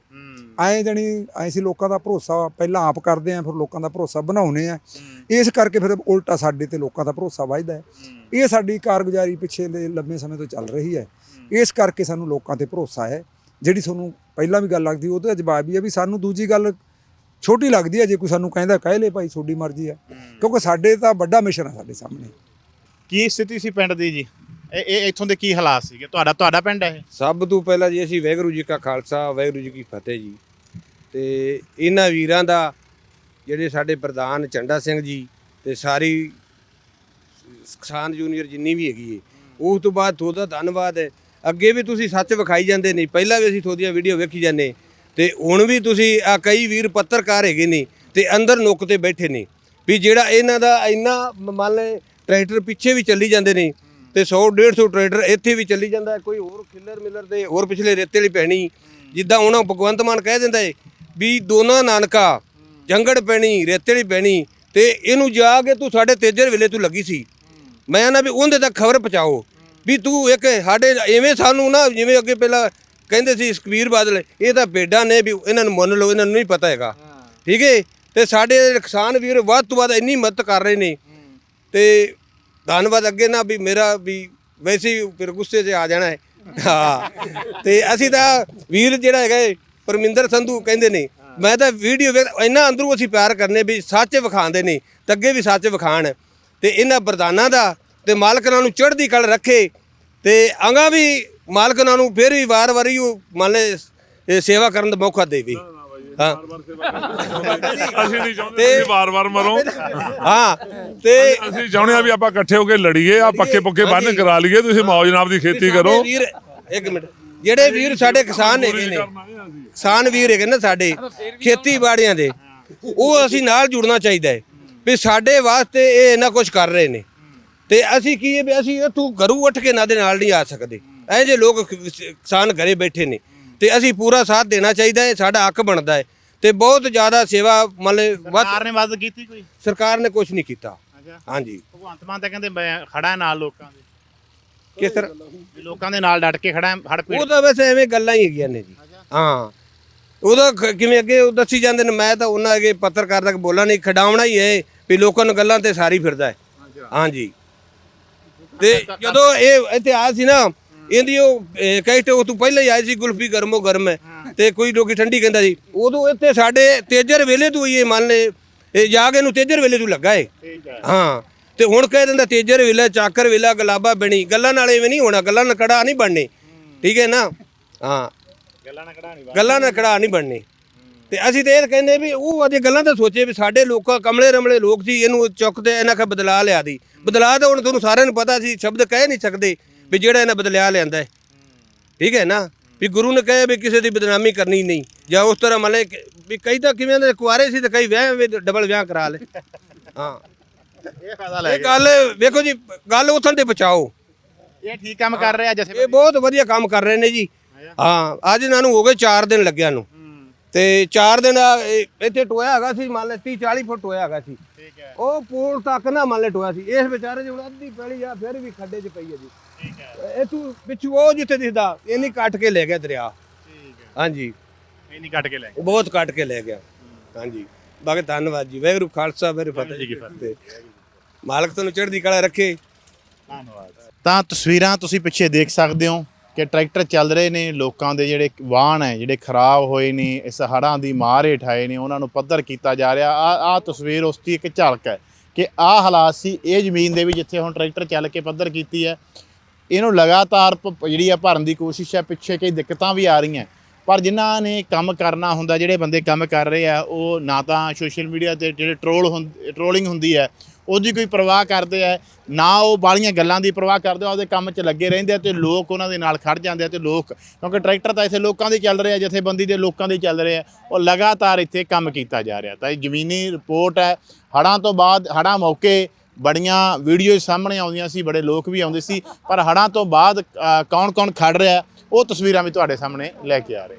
ਐਂ ਜਣੀ ਐਂ ਸੀ ਲੋਕਾਂ ਦਾ ਭਰੋਸਾ ਪਹਿਲਾਂ ਆਪ ਕਰਦੇ ਆਂ ਫਿਰ ਲੋਕਾਂ ਦਾ ਭਰੋਸਾ ਬਣਾਉਨੇ ਆ। ਇਸ ਕਰਕੇ ਫਿਰ ਉਲਟਾ ਸਾਡੇ ਤੇ ਲੋਕਾਂ ਦਾ ਭਰੋਸਾ ਵੱਧਦਾ ਹੈ। ਇਹ ਸਾਡੀ ਕਾਰਗੁਜ਼ਾਰੀ ਪਿੱਛੇ ਦੇ ਲੰਮੇ ਸਮੇਂ ਤੋਂ ਚੱਲ ਰਹੀ ਹੈ। ਇਸ ਕਰਕੇ ਸਾਨੂੰ ਲੋਕਾਂ ਤੇ ਭਰੋਸਾ ਹੈ। ਜਿਹੜੀ ਤੁਹਾਨੂੰ ਪਹਿਲਾਂ ਵੀ ਗੱਲ ਲੱਗਦੀ ਉਹਦਾ ਜਵਾਬ ਵੀ ਹੈ ਵੀ ਸਾਨੂੰ ਦੂਜੀ ਗੱਲ ਛੋਟੀ ਲੱਗਦੀ ਹੈ ਜੇ ਕੋਈ ਸਾਨੂੰ ਕਹਿੰਦਾ ਕਹਿ ਲੈ ਭਾਈ ਤੁਹਾਡੀ ਮਰਜ਼ੀ ਹੈ। ਕਿਉਂਕਿ ਸਾਡੇ ਤਾਂ ਵੱਡਾ ਮਿਸ਼ਨ ਹੈ ਸਾਡੇ ਸਾਹਮਣੇ। ਕੀ ਸਥਿਤੀ ਸੀ ਪਿੰਡ ਦੀ ਜੀ? ਇਹ ਇਹ ਇੱਥੋਂ ਦੇ ਕੀ ਹਾਲਾਤ ਸੀਗੇ? ਤੁਹਾਡਾ ਤੁਹਾਡਾ ਪਿੰਡ ਹੈ ਇਹ? ਸਭ ਤੋਂ ਪਹਿਲਾਂ ਜੀ ਅਸੀਂ ਵਾਹਿਗੁਰੂ ਜੀ ਕਾ ਖਾਲਸਾ ਵਾਹਿਗੁਰੂ ਜੀ ਕੀ ਫਤਿਹ ਜੀ। ਤੇ ਇਹਨਾਂ ਵੀਰਾਂ ਦਾ ਜਿਹੜੇ ਸਾਡੇ ਪ੍ਰਧਾਨ ਚੰਡਾ ਸਿੰਘ ਜੀ ਤੇ ਸਾਰੀ ਕਿਸਾਨ ਜੂਨੀਅਰ ਜਿੰਨੀ ਵੀ ਹੈਗੀ ਏ ਉਸ ਤੋਂ ਬਾਅਦ ਤੁਹਾਡਾ ਧੰਨਵਾਦ ਹੈ। ਅੱਗੇ ਵੀ ਤੁਸੀਂ ਸੱਚ ਵਿਖਾਈ ਜਾਂਦੇ ਨਹੀਂ, ਪਹਿਲਾਂ ਵੀ ਅਸੀਂ ਤੁਹਾਡੀਆਂ ਵੀਡੀਓ ਵੇਖੀ ਜਾਂਦੇ ਤੇ ਹੁਣ ਵੀ ਤੁਸੀਂ ਆ ਕਈ ਵੀਰ ਪੱਤਰਕਾਰ ਹੈਗੇ ਨੇ ਤੇ ਅੰਦਰ ਨੁੱਕ ਤੇ ਬੈਠੇ ਨੇ ਵੀ ਜਿਹੜਾ ਇਹਨਾਂ ਦਾ ਇੰਨਾ ਮੰਨ ਲੈ ਟਰੈਕਟਰ ਪਿੱਛੇ ਵੀ ਚੱਲੀ ਜਾਂਦੇ ਨੇ ਤੇ 100 150 ਟਰੈਕਟਰ ਇੱਥੇ ਵੀ ਚੱਲੀ ਜਾਂਦਾ, ਕੋਈ ਹੋਰ ਖਿੱਲਰ ਮਿਲਰ ਦੇ ਹੋਰ ਪਿਛਲੇ ਰੇਤੇ ਵਾਲੀ ਪੈਣੀ ਜਿੱਦਾਂ ਉਹਨਾਂ ਭਗਵੰਤ ਮਾਨ ਕਹਿ ਦਿੰਦਾ ਏ ਵੀ ਦੋਨਾਂ ਨਾਨਕਾ ਜੰਗੜ ਪੈਣੀ ਰੇਤੇ ਵਾਲੀ ਪੈਣੀ ਤੇ ਇਹਨੂੰ ਜਾ ਕੇ ਤੂੰ ਸਾਡੇ ਤੇਜਰ ਵੇਲੇ ਤੂੰ ਲੱਗੀ ਸੀ। ਮੈਂ ਨਾ ਵੀ ਉਹਦੇ ਤੱਕ ਖਬਰ ਪਹੁੰਚਾਓ ਵੀ ਤੂੰ ਇੱਕ ਸਾਡੇ ਐਵੇਂ ਸਾਨੂੰ ਨਾ ਜਿਵੇਂ ਅੱਗੇ ਪਹਿਲਾਂ ਕਹਿੰਦੇ ਸੀ ਸੁਖਬੀਰ ਬਾਦਲ ਇਹ ਤਾਂ ਭੇਡਾਂ ਨੇ ਵੀ ਇਹਨਾਂ ਨੂੰ ਮੰਨ ਲਓ ਇਹਨਾਂ ਨੂੰ ਨਹੀਂ ਪਤਾ ਹੈਗਾ। ਠੀਕ ਹੈ ਤੇ ਸਾਡੇ ਕਿਸਾਨ ਵੀਰ ਵੱਧ ਤੋਂ ਵੱਧ ਇੰਨੀ ਮਦਦ ਕਰ ਰਹੇ ਨੇ। ਤੇ ਧੰਨਵਾਦ ਅੱਗੇ ਨਾ ਵੀ ਮੇਰਾ ਵੀ ਵੈਸੇ ਹੀ ਫਿਰ ਗੁੱਸੇ 'ਚ ਆ ਜਾਣਾ ਹੈ। ਹਾਂ। ਤੇ ਅਸੀਂ ਤਾਂ ਵੀਰ ਜਿਹੜਾ ਹੈਗਾ ਪਰਮਿੰਦਰ ਸੰਧੂ ਕਹਿੰਦੇ ਨੇ ਮੈਂ ਤਾਂ ਵੀਡੀਓ ਵੇਖ ਇੰਨਾ ਅੰਦਰੋਂ ਅਸੀਂ ਪਿਆਰ ਕਰਨੇ ਵੀ ਸੱਚ ਵਿਖਾਉਂਦੇ ਨੇ ਤੇ ਅੱਗੇ ਵੀ ਸੱਚ ਵਿਖਾਣ ਤੇ ਇਹਨਾਂ ਪ੍ਰਧਾਨਾਂ ਦਾ ਤੇ ਮਾਲਕ ਉਹਨਾਂ ਨੂੰ ਚੜ੍ਹਦੀ ਕਲ ਰੱਖੇ ਤੇ ਅਗਾ ਵੀ ਮਾਲਕ ਉਹਨਾਂ ਨੂੰ ਫਿਰ ਵੀ ਵਾਰ-ਵਾਰੀ ਉਹ ਮੰਨ ਲੈ ਸੇਵਾ ਕਰਨ ਦਾ ਮੌਕਾ ਦੇਵੇ। ਹਾਂ। ਅਸੀਂ ਨਹੀਂ ਚਾਹੁੰਦੇ ਤੁਸੀਂ ਵਾਰ-ਵਾਰ ਮਰੋ। ਹਾਂ ਤੇ ਅਸੀਂ ਚਾਹੁੰਦੇ ਆ ਵੀ ਆਪਾਂ ਇਕੱਠੇ ਹੋ ਕੇ ਲੜੀਏ ਆ ਪੱਕੇ ਪੱਕੇ ਬੰਨ। ਕਰਾ ਲਈਏ ਤੁਸੀਂ ਮੌਜ ਨਾਲ ਦੀ ਖੇਤੀ ਕਰੋ। ਵੀਰ ਇੱਕ ਮਿੰਟ। ਜਿਹੜੇ ਵੀਰ ਸਾਡੇ ਕਿਸਾਨ ਹੈਗੇ ਨੇ ਕਿਸਾਨ ਵੀਰ ਹੈਗੇ ਨਾ ਸਾਡੇ ਖੇਤੀਬਾੜੀਆਂ ਦੇ ਉਹ ਅਸੀਂ ਨਾਲ ਜੁੜਨਾ ਚਾਹੀਦਾ ਹੈ ਵੀ ਸਾਡੇ ਵਾਸਤੇ ਇਹ ਇੰਨਾ ਕੁਝ ਕਰ ਰਹੇ ਨੇ। ਤੇ ਅਸੀਂ ਕੀ ਹੈ ਵੀ ਅਸੀਂ ਇੱਥੋਂ ਘਰੋਂ ਉੱਠ ਕੇ ਨਾ ਦੇ ਨਾਲ ਨਹੀਂ ਆ ਸਕਦੇ। ਐ ਜੇ ਲੋਕ ਕਿਸਾਨ ਘਰੇ ਬੈਠੇ ਨੇ ਤੇ ਅਸੀਂ ਪੂਰਾ ਸਾਥ ਦੇਣਾ ਚਾਹੀਦਾ ਹੈ ਸਾਡਾ ਹੱਕ ਬਣਦਾ ਹੈ। ਤੇ ਬਹੁਤ ਜ਼ਿਆਦਾ ਸੇਵਾ ਮਤਲਬ ਵੱਧ ਸਰਕਾਰ ਨੇ ਮਦਦ ਕੀਤੀ ਕੋਈ? ਸਰਕਾਰ ਨੇ ਕੁਝ ਨਹੀਂ ਕੀਤਾ। ਅੱਛਾ। ਹਾਂਜੀ। ਭਗਵੰਤ ਮਾਨ ਤਾਂ ਕਹਿੰਦੇ ਮੈਂ ਖੜਾ ਨਾਲ ਲੋਕਾਂ ਦੇ। ਕਿਸ ਤਰ੍ਹਾਂ? ਵੀ ਲੋਕਾਂ ਦੇ ਨਾਲ ਡਟ ਕੇ ਖੜਾ ਹੜ ਪੀੜ ਉਹ ਤਾਂ ਵੈਸੇ ਐਵੇਂ ਗੱਲਾਂ ਹੀ ਹੈਗੀਆਂ ਨੇ ਜੀ। ਹਾਂ। ਉਹਦਾ ਖ- ਕਿਵੇਂ ਅੱਗੇ ਉਹ ਦੱਸੀ ਜਾਂਦੇ ਨੇ ਮੈਂ ਤਾਂ ਉਹਨਾਂ ਅੱਗੇ ਪੱਤਰਕਾਰ ਤੱਕ ਬੋਲਾਂ ਨਹੀਂ ਖਡਾਉਣਾ ਹੀ ਹੈ ਵੀ ਲੋਕਾਂ ਨੂੰ ਗੱਲਾਂ ਤੇ ਸਾਰੀ ਫਿਰਦਾ ਹੈ। ਹਾਂਜੀ ਤੇ ਜਦੋਂ ਇਹ ਇੱਥੇ ਆਇਆ ਸੀ ਨਾ ਇਹਦੀ ਉਹ ਅਹ, ਕਈ ਤੇ ਉਹ ਤੋਂ ਪਹਿਲਾਂ ਹੀ ਆਈ ਸੀ ਗੁਲਫੀ ਗਰਮੋ ਗਰਮ ਹੈ। ਤੇ ਕੋਈ ਲੋਕੀ ਠੰਡੀ ਕਹਿੰਦਾ ਸੀ। ਉਦੋਂ ਇੱਥੇ ਸਾਡੇ ਤੇਜਰ ਵੇਲੇ ਤੋਂ ਹੀ ਇਹ ਮੰਨ ਲੈ ਇਹ ਜਾ ਕੇ ਇਹਨੂੰ ਤੇਜਰ ਵੇਲੇ ਤੋਂ ਲੱਗਾ ਏ। ਹਾਂ। ਤੇ ਹੁਣ ਕਹਿ ਦਿੰਦਾ ਤੇਜਰ ਵੇਲਾ ਚਾਕਰ ਵੇਲਾ ਗਲਾਬਾ ਬਣੀ। ਗੱਲਾਂ ਨਾਲ ਐਵੇਂ ਨਹੀਂ ਹੋਣਾ ਗੱਲਾਂ ਨਾਲ ਕੜਾ ਨਹੀਂ ਬਣਨੇ। ਠੀਕ ਹੈ ਨਾ? ਹਾਂ। ਗੱਲਾਂ ਨਾ ਖੜਾ ਨਹੀਂ ਗੱਲਾਂ ਨਾਲ ਕੜਾ ਨਹੀਂ ਬਣਨੇ। ਤੇ ਅਸੀਂ ਤੇ ਇਹ ਕਹਿੰਦੇ ਵੀ ਉਹ ਅਜੇ ਗੱਲਾਂ ਤਾਂ ਸੋਚੇ ਵੀ ਸਾਡੇ ਲੋਕਾਂ ਕਮਲੇ ਰਮਲੇ ਲੋਕ ਸੀ ਇਹਨੂੰ ਚੁੱਕਦੇ ਇਹਨਾਂ ਕਾ ਬਦਲਾ ਲਿਆ ਦੀ। ਬਦਲਾ ਤਾਂ ਹੁਣ ਤੁਹਾਨੂੰ ਸਾਰਿਆਂ ਨੂੰ ਪਤਾ ਸੀ ਸ਼ਬਦ ਕਹਿ ਨਹੀਂ ਸਕਦੇ ਵੀ ਜਿਹੜਾ ਇਹਨਾਂ ਬਦਲਿਆ ਲਿਆਂਦਾ ਠੀਕ ਹੈ ਨਾ? ਵੀ ਗੁਰੂ ਨੇ ਕਹੇ ਵੀ ਕਿਸੇ ਦੀ ਬਦਨਾਮੀ ਕਰਨੀ ਨਹੀਂ। ਜਾਂ ਉਸ ਤਰ੍ਹਾਂ ਮਲੇ ਵੀ ਕਈ ਤਾਂ ਕਿਵੇਂ ਦੇ ਕੁਆਰੇ ਸੀ ਤੇ ਕਈ ਵਿਆਹ ਡਬਲ ਵਿਆਹ ਕਰਾ ਲਏ। ਹਾਂ। ਇਹ ਫਾਇਦਾ ਲੈ ਇਹ ਗੱਲ ਵੇਖੋ ਜੀ ਗੱਲ ਉਥੋਂ ਤੇ ਬਚਾਓ। ਇਹ ਠੀਕ ਕੰਮ ਕਰ ਰਿਹਾ ਜਥੇ ਇਹ ਬਹੁਤ ਵਧੀਆ ਕੰਮ ਕਰ ਰਹੇ ਨੇ ਜੀ। ਹਾਂ ਅੱਜ ਇਹਨਾਂ ਨੂੰ ਹੋ ਗਏ 4 ਦਿਨ ਲੱਗਿਆ ਨੂੰ। ਤੇ 4 ਦਿਨ ਇੱਥੇ ਟੋਇਆ ਹੈਗਾ ਸੀ ਮੰਨ ਲੈ 30 40 ਫੁੱਟ ਟੋਇਆ ਹੈਗਾ ਸੀ। ਠੀਕ ਹੈ। ਉਹ ਪੂਲ ਤੱਕ ਨਾ ਮੰਨ ਲੈ ਟੋਇਆ ਸੀ। ਇਸ ਵਿਚਾਰੇ ਦੀ ਹੁਣ ਅੱਧੀ ਪੈਲੀ ਆ ਫਿਰ ਵੀ ਖੱਡੇ 'ਚ ਪਈ ਹੈ ਜੀ। ਠੀਕ ਹੈ। ਇਹ ਤੂੰ ਪਿੱਛੂ ਉਹ ਜਿੱਥੇ ਦਿਖਦਾ ਇਹਨੀ ਕੱਟ ਕੇ ਲੈ ਗਿਆ ਦਰਿਆ। ਠੀਕ ਹੈ। ਹਾਂਜੀ। ਇਹ ਨਹੀਂ ਕੱਟ ਕੇ ਲੈ ਉਹ ਬਹੁਤ ਕੱਟ ਕੇ ਲੈ ਗਿਆ। ਹਾਂਜੀ। ਬਾਕੀ ਧੰਨਵਾਦ ਜੀ। ਵਾਹਿਗੁਰੂ ਖਾਲਸਾ ਵਾਹਿਗੁਰੂ ਫਤਿਹ ਜੀ ਕੀ ਫਤਿਹ। ਮਾਲਕ ਤੁਹਾਨੂੰ ਚੜ੍ਹਦੀ ਕਲਾ ਰੱਖੇ। ਧੰਨਵਾਦ। ਤਾਂ ਤਸਵੀਰਾਂ ਤੁਸੀਂ ਪਿੱਛੇ ਦੇਖ ਸਕਦੇ ਹੋ ਕਿ ਟਰੈਕਟਰ ਚੱਲ ਰਹੇ ਨੇ ਲੋਕਾਂ ਦੇ ਜਿਹੜੇ ਵਾਹਨ ਹੈ ਜਿਹੜੇ ਖਰਾਬ ਹੋਏ ਨੇ ਇਸ ਹੜ੍ਹਾਂ ਦੀ ਮਾਰ ਹੇਠ ਆਏ ਨੇ ਉਹਨਾਂ ਨੂੰ ਪੱਧਰ ਕੀਤਾ ਜਾ ਰਿਹਾ। ਆ ਆ ਤਸਵੀਰ ਉਸ ਦੀ ਇੱਕ ਝਲਕ ਹੈ ਕਿ ਆ ਹਾਲਾਤ ਸੀ ਇਹ ਜ਼ਮੀਨ ਦੇ ਵੀ ਜਿੱਥੇ ਹੁਣ ਟਰੈਕਟਰ ਚੱਲ ਕੇ ਪੱਧਰ ਕੀਤੀ ਹੈ। ਇਹਨੂੰ ਲਗਾਤਾਰ ਭ- ਜਿਹੜੀ ਆ ਭਰਨ ਦੀ ਕੋਸ਼ਿਸ਼ ਹੈ ਪਿੱਛੇ ਕਈ ਦਿੱਕਤਾਂ ਵੀ ਆ ਰਹੀਆਂ। ਪਰ ਜਿਨ੍ਹਾਂ ਨੇ ਕੰਮ ਕਰਨਾ ਹੁੰਦਾ ਜਿਹੜੇ ਬੰਦੇ ਕੰਮ ਕਰ ਰਹੇ ਆ ਉਹ ਨਾ ਤਾਂ ਸੋਸ਼ਲ ਮੀਡੀਆ ਤੇ ਜਿਹੜੇ ਟਰੋਲ ਟਰੋਲਿੰਗ ਹੁੰਦੀ ਹੈ ਉਹਦੀ ਕੋਈ ਪਰਵਾਹ ਕਰਦੇ ਆ, ਨਾ ਉਹ ਬਾਲੀਆਂ ਗੱਲਾਂ ਦੀ ਪਰਵਾਹ ਕਰਦੇ ਆ ਉਹਦੇ ਕੰਮ 'ਚ ਲੱਗੇ ਰਹਿੰਦੇ ਆ ਤੇ ਲੋਕ ਉਹਨਾਂ ਦੇ ਨਾਲ ਖੜ ਜਾਂਦੇ ਆ ਤੇ ਲੋਕ, ਕਿਉਂਕਿ ਟਰੈਕਟਰ ਤਾਂ ਇੱਥੇ ਲੋਕਾਂ ਦੇ ਚੱਲ ਰਿਹਾ ਜਥੇਬੰਦੀ ਦੇ ਲੋਕਾਂ ਦੇ ਚੱਲ ਰਹੇ ਆ, ਉਹ ਲਗਾਤਾਰ ਇੱਥੇ ਕੰਮ ਕੀਤਾ ਜਾ ਰਿਹਾ। ਤਾਂ ਇਹ ਜ਼ਮੀਨੀ ਰਿਪੋਰਟ ਹੈ, ਹੜ੍ਹਾਂ ਤੋਂ ਬਾਅਦ, ਹੜ੍ਹਾਂ ਮੌਕੇ ਬੜੀਆਂ ਵੀਡੀਓ ਸਾਹਮਣੇ ਆਉਂਦੀਆਂ ਸੀ, ਬੜੇ ਲੋਕ ਵੀ ਆਉਂਦੇ ਸੀ, ਪਰ ਹੜ੍ਹਾਂ ਤੋਂ ਬਾਅਦ ਕੌਣ-ਕੌਣ ਖੜ ਰਿਹਾ, ਉਹ ਤਸਵੀਰਾਂ ਵੀ ਤੁਹਾਡੇ ਸਾਹਮਣੇ ਲੈ ਕੇ ਆ ਰਹੇ